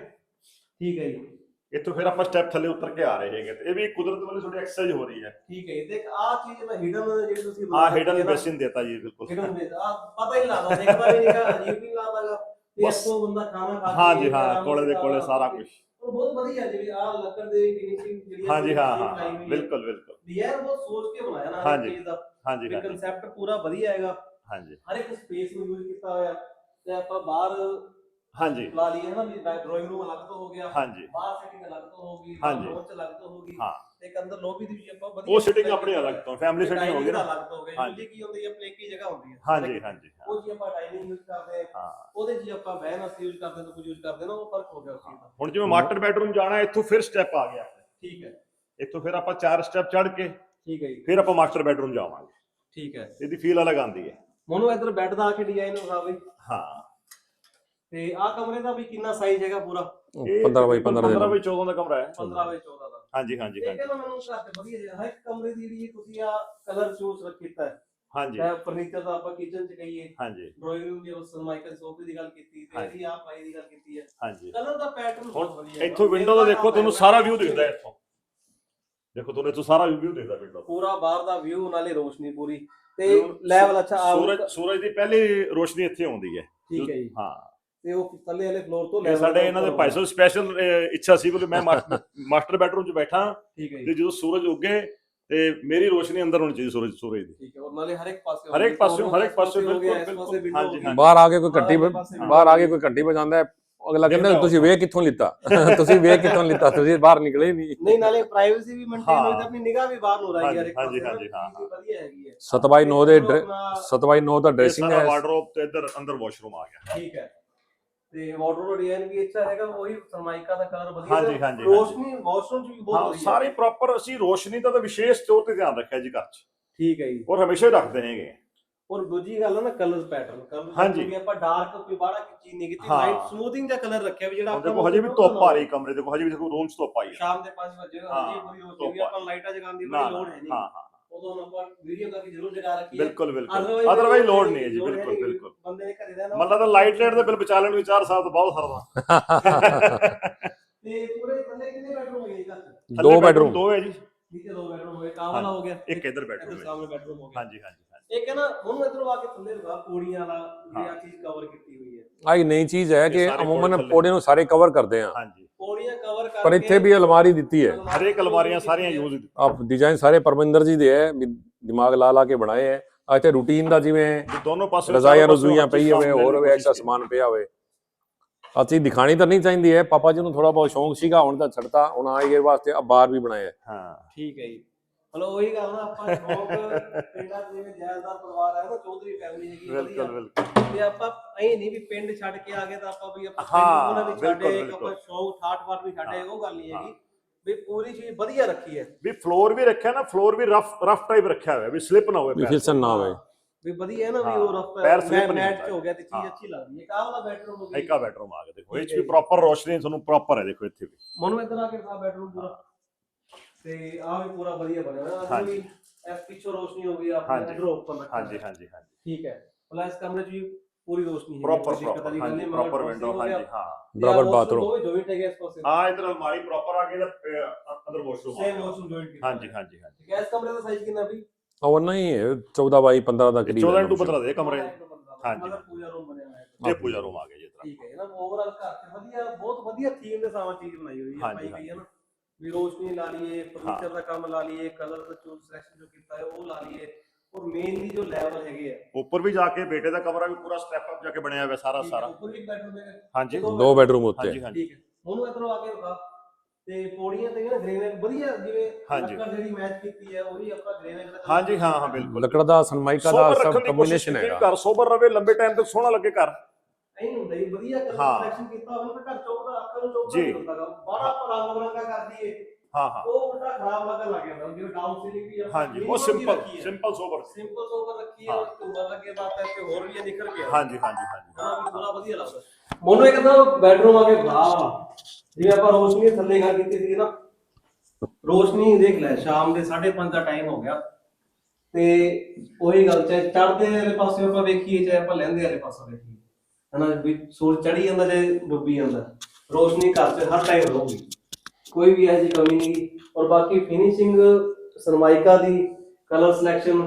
ਠੀਕ ਹੈ ਜੀ। ਇੱਥੋਂ ਫਿਰ ਆਪਾਂ ਸਟੈਪ ਥੱਲੇ ਉਤਰ ਕੇ ਆ ਰਹੇ ਹੈਗੇ ਤੇ ਇਹ ਵੀ ਕੁਦਰਤ ਵੱਲੋਂ ਥੋੜੀ ਐਕਸਰਸਾਈਜ਼ ਹੋ ਰਹੀ ਹੈ। ਠੀਕ ਹੈ ਤੇ ਆਹ ਚੀਜ਼ ਮੈਂ ਹਿਡਨ ਜਿਹੜੀ ਤੁਸੀਂ ਆ ਹਿਡਨ ਬੇਸਿਨ ਦੇਤਾ ਜੀ ਬਿਲਕੁਲ। ਹਿਡਨ ਬੇਸ ਆ ਪਤਾ ਹੀ ਨਹੀਂ ਲੱਗਦਾ ਦੇਖਦਾ ਵੀ ਨਹੀਂਗਾ ਅਜੀਬ ਨਹੀਂ ਲੱਗਦਾਗਾ ਤੇ ਬਸ। ਇੱਥੋਂ ਬੰਦਾ ਖਾਣਾ ਖਾ ਕੇ ਹਾਂ ਜੀ ਹਾਂ ਕੋਲੇ ਦੇ ਕੋਲੇ ਸਾਰਾ ਕੁਝ ਉਹ ਬਹੁਤ ਵਧੀਆ ਜਿਵੇਂ ਆ ਲੱਕੜ ਦੇ ਫਿਨਿਸ਼ਿੰਗ ਜਿਹੜੀ ਹਾਂ ਜੀ ਹਾਂ ਹਾਂ ਬਿਲਕੁਲ ਬਿਲਕੁਲ। ਯਾਰ ਬਹੁਤ ਸੋਚ ਕੇ ਬਣਾਇਆ ਨਾ ਹਾਂ ਹਰ ਜੀ। ਚੀਜ਼ ਦਾ। ਹਾਂ ਜੀ ਹਾਂ ਕਨਸੈਪਟ ਪੂਰਾ ਵਧੀਆ ਹੈਗਾ। ਹਾਂ ਜੀ। ਹਰ ਇੱਕ ਸਪੇਸ ਨੂੰ ਯੂਜ਼ ਕੀਤਾ ਹੋਇਆ ਤੇ ਆਪਾਂ ਬਾਹਰ ਹਾਂ ਜੀ ਲਾ ਲਈਏ ਨਾ ਵੀ ਡਰਾਇੰਗ ਰੂਮ ਅਲੱਗ ਤੋਂ ਹੋ ਗਿਆ ਹਾਂ ਜੀ ਬਾਹਰ ਸੈਟਿੰਗ ਅਲੱਗ ਤੋਂ ਹਾਂ ਜੀ। ਚ ਅਲੱਗ ਤੋਂ ਹਾਂ। ਤੇ ਇੱਕ ਅੰਦਰ ਲੋਬੀ ਦੀ ਵੀ ਆਪਾਂ ਵਧੀਆ ਉਹ ਸਿਟਿੰਗ ਆਪਣੀ ਅਲੱਗ ਤੋਂ ਫੈਮਿਲੀ ਸਿਟਿੰਗ ਹੋ ਗਈ ਨਾ। ਅਲੱਗ ਤੋਂ ਹੋ ਗਿਆ ਹਾਂ ਜਿਹੜੀ ਕੀ ਹੁੰਦੀ ਹੈ ਆਪਣੇ ਇੱਕ ਹੀ ਜਗ੍ਹਾ ਹੁੰਦੀ ਹੈ। ਹਾਂ ਜੀ ਹਾਂ ਜੀ ਹਾਂ, ਉਹ ਜੀ ਆਪਾਂ ਡਾਈਨਿੰਗ ਯੂਜ਼ ਕਰਦੇ ਹਾਂ। ਹਾਂ ਉਹਦੇ ਜੀ ਆਪਾਂ ਬਹਿਣ ਵਾਸਤੇ ਯੂਜ਼ ਕਰਦੇ ਤਾਂ ਕੁਝ ਯੂਜ਼ ਕਰਦੇ ਨਾ ਉਹ ਫ਼ਰਕ ਹੋ ਗਿਆ ਉਸ ਚੀਜ਼ ਦਾ। ਹੁਣ ਜਿਵੇਂ ਮਾਸਟਰ ਬੈਡਰੂਮ ਜਾਣਾ ਹੈ, ਇੱਥੋਂ ਫਿਰ ਸਟੈਪ ਆ ਗਿਆ। ਠੀਕ ਹੈ। ਇੱਥੋਂ ਫਿਰ ਆਪਾਂ ਚਾਰ ਸਟੈਪ ਚੜ੍ਹ ਕੇ ਠੀਕ ਹੈ ਜੀ। ਫਿਰ ਆਪਾਂ ਮਾਸਟਰ ਬੈਡਰੂਮ ਜਾਵਾਂਗੇ। ਠੀਕ ਹੈ। ਇਹਦੀ ਫੀਲ ਅਲੱਗ ਆਉਂਦੀ ਹੈ। ਮੋਨੋ ਇੱਧਰ ਬੈੱਡ ਦਾ ਆ ਕੇ ਡਿਜ਼ਾਈਨ ਹੋਗਾ ਬਈ ਹਾਂ। ਤੇ ਆਹ ਕਮਰੇ ਦਾ ਵੀ ਕਿੰਨਾ ਸਾਈਜ਼ ਹੈਗਾ ਪੂਰਾ? 15 ਬਾਈ 15 ਦੇ 15 ਬਾਈ 14 ਦਾ ਕਮਰਾ ਹੈ। 15 ਬਾਈ 14 ਦਾ। ਹਾਂਜੀ ਹਾਂਜੀ ਇਹ ਹਾਂਜੀ। ਕਹਿੰਦਾ ਮੈਨੂੰ ਤੇ ਵਧੀਆ ਜਿਹਾ ਹਰ ਇੱਕ ਕਮਰੇ ਦੀ ਜਿਹੜੀ ਤੁਸੀਂ ਆ ਕਲਰ ਚੂਜ਼ ਕੀਤਾ ਹੈ। ਹਾਂਜੀ। ਚਾਹੇ ਫਰਨੀਚਰ ਦਾ ਆਪਾਂ ਕਿਚਨ ਚ ਕਹੀਏ ਹਾਂਜੀ। ਡਰਾਇੰਗ ਰੂਮ ਦੀ ਉਸ ਮਾਈਕਲ ਸੋਫੇ ਦੀ ਗੱਲ ਕੀਤੀ ਤੇ ਹਾਂਜੀ। ਇਹਦੀ ਆ ਪਾਈ ਦੀ ਗੱਲ ਕੀਤੀ ਹੈ। ਹਾਂਜੀ। ਕਲਰ ਦਾ ਪੈਟਰਨ ਬਹੁਤ ਵਧੀਆ ਹੈ। ਇੱਥੋਂ ਵਿੰਡੋ ਦਾ ਦੇਖੋ ਤੁਹਾਨੂੰ ਸਾਰਾ ਵਿਊ ਦਿਖਦਾ ਹੈ ਇੱਥੋਂ। ਦੇਖੋ ਤੁਹਾਨੂੰ ਇੱਥੋਂ ਸਾਰਾ ਵਿਊ ਦਿਖਦਾ ਵਿੰਡੋ ਪੂਰਾ ਬਾਹਰ ਦਾ ਵਿਊ ਨਾਲੇ ਰੋਸ਼ਨੀ ਪੂਰੀ। ਤੇ ਲੈਵਲ ਅੱਛਾ ਆ ਸੂਰਜ ਸੂਰਜ ਦੀ ਪਹਿਲੀ ਰੋਸ਼ਨੀ ਇੱਥੇ ਆਉਂਦੀ ਹੈ। ਠੀਕ ਹੈ ਜੀ। ਹਾਂ। ਤੇ ਉਹ ਥੱਲੇ ਵਾਲੇ ਫਲੋਰ ਤੋਂ ਇਹ ਸਾਡੇ ਇਹਨਾਂ ਦੇ ਭਾਈ ਸਾਹਿਬ ਸਪੈਸ਼ਲ ਇੱਛਾ ਸੀ ਕਿ ਮੈਂ ਮਾਸਟਰ [LAUGHS] ਬੈਡਰੂਮ 'ਚ ਬੈਠਾ ਠੀਕ ਹੈ ਤੇ ਜੀ ਜਦੋਂ ਸੂਰਜ ਉੱਗੇ ਤੇ ਮੇਰੀ ਰੋਸ਼ਨੀ ਅੰਦਰ ਹੋਣੀ ਚਾਹੀਦੀ ਸੂਰਜ ਸੂਰਜ ਦੀ। ਠੀਕ ਹੈ ਔਰ ਨਾਲੇ ਹਰ ਇੱਕ ਪਾਸੇ ਹਰ ਇੱਕ ਪਾਸੇ ਹਰ ਇੱਕ ਪਾਸੇ ਹੋ ਬਿਲਕੁਲ ਹਾਂਜੀ ਹੋ ਬਾਹਰ ਆ ਕੇ ਕੋਈ ਘੱਟੀ ਬਾਹਰ ਆ ਕੇ ਕੋਈ ਘੱਟੀ ਵਜਾਉਂਦਾ ਹੈ। ਅਗਲਾ ਕਹਿੰਦਾ ਤੁਸੀਂ ਵੇਖ ਕਿੱਥੋਂ ਲਿੱਤਾ? [LAUGHS] ਤੁਸੀਂ ਵੇਖ ਕਿੱਥੋਂ ਲਿੱਤਾ? ਤੁਸੀਂ ਬਾਹਰ ਨਿਕਲੇ ਹੀ ਨਹੀਂ। ਨਹੀਂ ਨਾਲੇ ਪ੍ਰਾਈਵੇਸੀ ਵੀ ਮੇਨਟੇਨ ਹਾਂ। ਹੋਈ ਤੇ ਆਪਣੀ ਨਿਗਾਹ ਵੀ ਬਾਹਰ ਨੂੰ ਰਹੀ ਯਾਰ ਇੱਕ ਹਾਂਜੀ, ਹਾਂਜੀ, ਹਾਂ, ਵਧੀਆ ਹੈਗੀ ਹੈ। 7 ਬਾਈ 9 ਦੇ ਚਲੋ ਆਪਣਾ- 7 ਬਾਈ 9 ਦਾ ਡਰੈਸਿੰਗ ਸਾਰਾ ਹੈ। ਵਾਰਡਰੋਬ ਤੇ ਇੱਧਰ ਅੰਦਰ ਵਾਸ਼ਰੂਮ ਆ ਗਿਆ। ਠੀਕ ਹੈ। ਤੇ ਵਾਟਰ ਡਿਜ਼ਾਈਨ ਵੀ ਅੱਛਾ ਹੈਗਾ ਉਹੀ ਸਰਮਾਈਕਾ ਦਾ ਕਲਰ ਵਧੀਆ ਹਾਂਜੀ, ਤੇ ਹਾਂਜੀ, ਰੋਸ਼ਨੀ ਵਾਸ਼ਰੂਮ ਚ ਵੀ ਬਹੁਤ ਹਾਂ ਵਧੀਆ। ਸਾਰੀ ਪ੍ਰੋਪਰ ਅਸੀਂ ਰੋਸ਼ਨੀ ਦਾ ਤਾਂ ਵਿਸ਼ੇਸ਼ ਤੌਰ ਤੇ ਧਿਆਨ ਰੱਖਿਆ ਜੀ ਘਰ 'ਚ। ਠੀਕ ਹੈ ਜੀ। ਔਰ ਹਮੇਸ਼ਾ ਹੀ ਰੱਖਦੇ ਹੈਗੇ ਔਰ ਦੂਜੀ ਗੱਲ ਹੈ ਨਾ ਕਲਰ ਪੈਟਰਨ ਕਲਰ ਹਾਂਜੀ। ਵੀ ਆਪਾਂ ਡਾਰਕ ਕੋਈ ਬਾਹਲਾ ਚੀਜ਼ ਨਹੀਂ ਕੀਤੀ ਹਾਂ। ਲਾਈਟ ਸਮੂਥਿੰਗ ਦਾ ਕਲਰ ਰੱਖਿਆ ਵੀ ਜਿਹੜਾ ਹੁਣ ਆਪਾਂ ਦੇਖੋ ਹਜੇ ਵੀ ਧੁੱਪ ਆ ਰਹੀ ਕਮਰੇ ਦੇਖੋ ਹਜੇ ਵੀ ਦੇਖੋ ਰੂਮ 'ਚ ਧੁੱਪ ਆਈ ਹੈ ਸ਼ਾਮ ਦੇ 5 ਵਜੇ ਹਾਂ, ਹਜੇ ਪੂਰੀ ਧੁੱਪ ਵੀ ਆ। ਆਪਾਂ ਲਾਈਟਾਂ ਜਗਾਉਣ ਦੀ ਨਾ ਲੋੜ ਹੈ ਨਹੀਂ ਹਾਂ ਹਾਂ ਉਦੋਂ ਆਪਾਂ ਵੀਡੀਓ ਕਰਕੇ ਜ਼ਰੂਰ ਜਗਾ ਰੱਖੀ ਹੈ। ਬਿਲਕੁਲ ਬਿਲਕੁਲ। Otherwise ਅਦਰਵਾਈਜ਼ ਲੋਡ ਨਹੀਂ ਹੈ ਜੀ ਲੋੜ ਹੈ ਬਿਲਕੁਲ ਨਹੀਂ, ਬਿਲਕੁਲ। ਬੰਦੇ ਨੇ ਘਰੇ ਰਹਿਣਾ ਮਤਲਬ ਤਾਂ ਲਾਈਟ ਰੇਟ ਦੇ ਬਿੱਲ ਬਚਾ ਲੈਣ ਵੀ 4 ਸਾਲ ਤੋਂ ਬਹੁਤ ਸਰਦਾ ਤੇ ਪੂਰੇ ਥੱਲੇ ਕਿੰਨੇ ਬੈਡਰੂਮ ਹੈਗੇ ਘਰ? ਚ ਦੋ ਬੈਡਰੂਮ ਦੋ ਹੈ ਜੀ। ਨੀਚੇ ਦੋ ਬੈਡਰੂਮ ਹੋ ਗਏ ਕਾਹ ਹੋ ਗਿਆ। ਇੱਕ ਇੱਧਰ ਬੈਡਰੂਮ ਹੈ ਸਾਹਮਣੇ ਬੈਡਰੂਮ ਹੋ ਗਿਆ। ਹਾਂਜੀ ਹਾਂਜੀ ਹਾਂਜੀ। ਇੱਕ ਹੈ ਨਾ ਉਹਨੂੰ ਇਧਰੋਂ ਆ ਕੇ ਥੱਲੇ ਲਗਾ ਪੌੜੀਆਂ ਵਾਲਾ ਜਿਹੜੀ ਆ ਚੀਜ਼ ਕਵਰ ਕੀਤੀ ਹੋਈ ਹੈ। ਆ ਇੱਕ ਨਈ ਚੀਜ਼ ਹੈ ਕਿ ਇਹ ਸਾਰੇ ਅਮੂਮਨ ਪੌੜੇ ਨੂੰ ਸਾਰੇ ਕਵਰ ਕਰਦੇ ਆ ਹਾਂਜੀ। ਪੌੜੀਆਂ ਕਵਰ ਕਰਕੇ ਪਰ ਇੱਥੇ ਵੀ ਅਲਮਾਰੀ ਦਿੱਤੀ ਹੈ। ਹਰੇਕ ਅਲਮਾਰੀਆਂ ਸਾਰੀਆਂ ਯੂਜ਼ ਆਪ ਡਿਜ਼ਾਈਨ ਸਾਰੇ ਪਰਮਿੰਦਰ ਜੀ ਦੇ ਹੈ ਵੀ ਦਿਮਾਗ ਲਾ ਲਾ ਕੇ ਬਣਾਏ ਹੈ। ਆ ਇੱਥੇ ਰੂਟੀਨ ਦਾ ਜਿਵੇਂ ਦੋਨੋਂ ਪਾਸੇ ਰਜ਼ਾਈਆਂ ਰਜ਼ੂਈਆਂ ਪਈ ਹੋਵੇ ਹੋਰ ਹੋਵੇ ਐਕਸਟਰਾ ਸਮਾਨ ਪਿਆ ਹੋਵੇ। ਆ ਚੀਜ਼ ਦਿਖਾਣੀ ਤਾਂ ਨਹੀਂ ਚਾਹੀਦੀ ਹੈ। ਪਾਪਾ ਜੀ ਨੂੰ ਥੋੜਾ ਬਹੁਤ ਸ਼ੌਂਕ ਸੀਗਾ ਹੁਣ ਤਾਂ ਛੱਡਤਾ। ਹੁਣ ਆਏ ਗਏ ਵਾਸਤੇ ਆ ਬਾਹਰ ਵੀ ਬਣਾਇਆ ਹੈ। ਹਾਂ। ਠੀਕ ਹੈ ਜੀ। ਮਤਲਬ ਉਹੀ ਗੱਲ ਨਾ ਆਪਾਂ ਸ਼ੌਕ ਪਿੰਡਾਂ 'ਚ ਜਿਵੇਂ ਜਾਇਦਾਰ ਪਰਿਵਾਰ ਹੈ ਨਾ ਚੌਧਰੀ ਫੈਮਿਲੀ ਹੈਗੀ ਬਿਲਕੁਲ ਵਧੀਆ। ਬਿਲਕੁਲ ਤੇ ਆਪਾਂ ਐਂ ਨਹੀਂ ਵੀ ਪਿੰਡ ਛੱਡ ਕੇ ਆ ਗਏ ਤਾਂ ਆਪਾਂ ਵੀ ਆਪਾਂ ਹਾਂ, ਪਿੰਡ ਉਹਨਾਂ ਵੀ ਬਿਲਕੁਲ, ਛੱਡੇ ਬਿਲਕੁਲ। ਆਪਾਂ ਸ਼ੌਕ ਠਾਠ ਬਾਠ ਵੀ ਛੱਡੇ ਹਾਂ, ਉਹ ਗੱਲ ਨਹੀਂ ਹਾਂ। ਹੈਗੀ। ਵੀ ਪੂਰੀ ਚੀਜ਼ ਵਧੀਆ ਰੱਖੀ ਹੈ। ਵੀ ਫਲੋਰ ਵੀ ਰੱਖਿਆ ਨਾ ਫਲੋਰ ਵੀ ਰਫ ਰਫ ਟਾਈਪ ਰੱਖਿਆ ਹੋਇਆ ਵੀ ਸਲਿਪ ਨਾ ਹੋਵੇ ਵੀ ਪੈਰ। ਫਿਸਲਨ ਨਾ ਹੋਵੇ। ਵੀ ਵਧੀਆ ਹੈ ਨਾ ਵੀ ਹਾਂ, ਉਹ ਰਫ ਪੈਰ slip ਨਹੀਂ ਮੈਟ ਹੁੰਦਾ। ਚ ਹੋ ਗਿਆ ਤੇ ਹਾਂ। ਚੀਜ਼ ਅੱਛੀ ਲੱਗਦੀ ਹੈ। ਕਾਹ ਵਾਲਾ ਬੈਡਰੂਮ ਹੋ ਗਿਆ ਇੱਕ ਆ ਬੈਡਰੂਮ ਆ ਗਿਆ ਦੇਖੋ ਇਹ 'ਚ ਹੈ ਵੀ। ਪ੍ਰੋਪਰ ਰੋਸ਼ਨੀ ਤੁਹਾਨੂੰ ਪ੍ਰੋਪਰ ਹੈ ਦੇਖੋ ਇੱਥੇ ਵੀ। ਮਨੂੰ ਇੱਧਰ ਆ ਕੇ ਆ ਬੈਡਰੂਮ ਪੂਰਾ। ਤੇ ਆ ਵੀ ਪੂਰਾ ਵਧੀਆ ਬਣਿਆ ਹੋਇਆ। ਆ ਹਾਂਜੀ। ਵੀ ਇਸ ਪਿੱਛੋਂ ਰੋਸ਼ਨੀ ਹੋ ਗਈ ਆਪਣੇ ਹਾਂਜੀ। ਇਧਰ ਓਪਨ ਰੱਖਿਆ ਹਾਂਜੀ। ਹਾਂਜੀ ਹਾਂਜੀ। ਠੀਕ ਹੈ। ਭਲਾ ਇਸ ਕਮਰੇ 'ਚ ਵੀ ਪੂਰੀ ਰੋਸ਼ਨੀ ਹੈ ਪ੍ਰੋਪਰ ਪ੍ਰੋਪਰ ਹਾਂਜੀ ਪ੍ਰੋਪਰ ਵਿੰਡੋ ਹਾਂਜੀ ਹਾਂ। ਬਰਾਬਰ ਬਾਥਰੂਮ ਦੋਵੇਂ ਜੁਆਇੰਟ ਹੈਗੇ ਇਸ ਪਾਸੇ। ਹਾਂ ਇਧਰ ਅਲਮਾਰੀ ਪ੍ਰੋਪਰ ਆ ਗਈ ਤੇ ਅੰਦਰ ਵਾਸ਼ਰੂਮ ਸੇਮ ਵਾਸ਼ਰੂਮ ਜੁਆਇੰਟ ਕੀਤਾ। ਹਾਂਜੀ ਹਾਂਜੀ ਹਾਂਜੀ। ਠੀਕ ਹੈ ਇਸ ਕਮਰੇ ਦਾ ਸਾਈਜ਼ ਕਿੰਨਾ ਵੀ ਉਹ ਨਹੀਂ ਹੈ 14 ਬਾਈ 15 ਦਾ ਕਰੀਬ 14 ਹੈ ਟੂ 15 ਦੇ ਕਮਰੇ। ਹਾਂਜੀ। ਮਤਲਬ ਪੂਜਾ ਰੂਮ ਬਣਿਆ ਹੋਇਆ ਹੈ ਇਹ ਪੂਜਾ ਰੂਮ ਆ ਗਿਆ ਜੀ ਇਧਰ ਠੀਕ ਹੈ ਨਾ ਓਵਰਆਲ ਘਰ ਤੇ ਵਧੀਆ ਬਹੁਤ ਵਧੀਆ ਥੀਮ ਦੇ ਸਾਵਾਂ ਚੀਜ਼ ਬਣਾਈ ਹੋਈ ਹੈ ਹਾਂਜੀ, ਪਾਈ ਗਈ ਹੈ ਨਾ। ਵੀ ਰੋਸ਼ਨੀ ਲਾ ਲਈਏ ਫਰਨੀਚਰ ਦਾ ਕੰਮ ਲਾ ਲਈਏ ਕਲਰ ਦਾ ਚੂਜ਼ ਸਿਲੈਕਸ਼ਨ ਜੋ ਕੀਤਾ ਹੈ ਉਹ ਲਾ ਲਈਏ। ਔਰ ਮੇਨਲੀ ਜੋ ਲੈਵਲ ਹੈਗੇ ਆ। ਉੱਪਰ ਵੀ ਜਾ ਕੇ ਬੇਟੇ ਦਾ ਕਮਰਾ ਵੀ ਪੂਰਾ ਸਟੈਪ ਅਪ ਜਾ ਕੇ ਬਣਿਆ ਹੋਇਆ ਸਾਰਾ ਸਾਰਾ। ਉੱਪਰ ਵੀ ਬੈਡਰੂਮ ਹੈ ਹਾਂਜੀ। ਦੋ ਬੈਡਰੂਮ ਉੱਤੇ। ਹਾਂਜੀ ਹਾਂਜੀ। ਠੀਕ ਹੈ। ਉਹਨੂੰ ਇਧਰੋਂ ਆ ਕੇ ਵਿਖਾ। ਤੇ ਪੌੜੀਆਂ ਤੇ ਨਾ ਗ੍ਰੇਨਾਈਟ ਵਧੀਆ ਜਿਵੇਂ। ਲੱਕੜ ਜਿਹੜੀ ਮੈਚ ਕੀਤੀ ਹੈ ਉਹੀ ਆਪਾਂ ਗ੍ਰੇਨਾਈਟ ਦਾ ਹਾਂਜੀ ਹਾਂ ਹਾਂ ਬਿਲਕੁਲ। ਲੱਕੜ ਦਾ ਸਨਮਾਈਕਾ ਦਾ ਸਭ ਕੰਬੀਨੇਸ਼ਨ ਹੈਗਾ। ਘਰ। ਸੋਬਰ ਰਵੇ ਲੰਬੇ ਟਾਈਮ ਤੱਕ ਸੋਹਣਾ ਲੱਗੇ ਘਰ। ਐਂ ਹੁੰਦਾ ਹੀ ਵਧੀਆ ਹਾਂ। ਸਿਲੈਕਸ਼ਨ ਕੀਤਾ ਹੋਵੇ ਤਾਂ ਘਰ ਚੌਕਦਾ ਅੱਖਾਂ ਨੂੰ ਚੌਕਦਾ ਜੀ। ਨਹੀਂ ਹੁੰਦਾ ਗਾ। ਬਾਹਰ ਆਪਾਂ ਰੰਗ ਬਰੰਗਾ ਕਰ ਦਈਏ ਹਾਂ ਹਾਂ। ਉਹ ਉਲਟਾ ਖਰਾਬ ਲੱਗਣ ਲੱਗ ਜਾਂਦਾ ਜਿਵੇਂ ਡਾਊਨ ਸੀਲਿੰਗ ਵੀ ਆਪਾਂ ਹਾਂਜੀ ਉਹ minimum ਦੀ ਸਿੰਪਲ ਰੱਖੀ ਹੈ। ਸਿੰਪਲ ਸੋਬਰ ਸਿੰਪਲ ਸੋਬਰ ਰੱਖੀ ਹੈ ਹਾਂ। ਉਹ ਕੁੰਦਰ ਲੱਗੇ ਬਾਤ ਹੈ ਤੇ ਹੋਰ ਵੀ ਨਿਖਰ ਕੇ ਹਾਂਜੀ ਹਾਂਜੀ ਹਾਂਜੀ ਹਾਂ ਵੀ ਬੜਾ ਵਧੀਆ ਲੱਗਦਾ। ਮੋਨੋ ਇੱਕ ਤਾਂ ਬੈਡਰੂਮ ਆ ਕੇ ਬਣਾ ਜਿਵੇਂ ਆਪਾਂ ਰੋਸ਼ਨੀ ਥੱਲੇ ਗੱਲ ਕੀਤੀ ਸੀ ਨਾ ਰੋਸ਼ਨੀ ਦੇਖ ਲੈ ਸ਼ਾਮ ਦੇ 5:30 ਦਾ ਟਾਈਮ ਹੋ ਗਿਆ। ਤੇ ਉਹੀ ਗੱਲ ਚਾਹੇ ਚੜ੍ਹਦੇ ਵਾਲੇ ਪਾਸੇ ਆਪਾਂ ਵੇਖੀਏ ਚਾਹੇ ਆਪਾਂ ਲਹਿੰਦੇ ਵਾਲੇ ਪਾਸੇ ਵੇਖੀਏ। ਹਨਾ ਵੀ ਸੂਰਜ ਚੜੀ ਜਾਂਦਾ ਜੇ ਡੁੱਬੀ ਜਾਂਦਾ ਰੋਸ਼ਨੀ ਘਰ 'ਚ ਹਰ ਟਾਈਮ ਰਹੂਗੀ। ਕੋਈ ਵੀ ਜਿਹੀ ਕਮੀ ਨਹੀਂ ਔਰ ਬਾਕੀ ਫਿਨਿਸ਼ਿੰਗ ਸਰਮਾਈਕਾ ਦੀ ਕਲਰ ਸਿਲੈਕਸ਼ਨ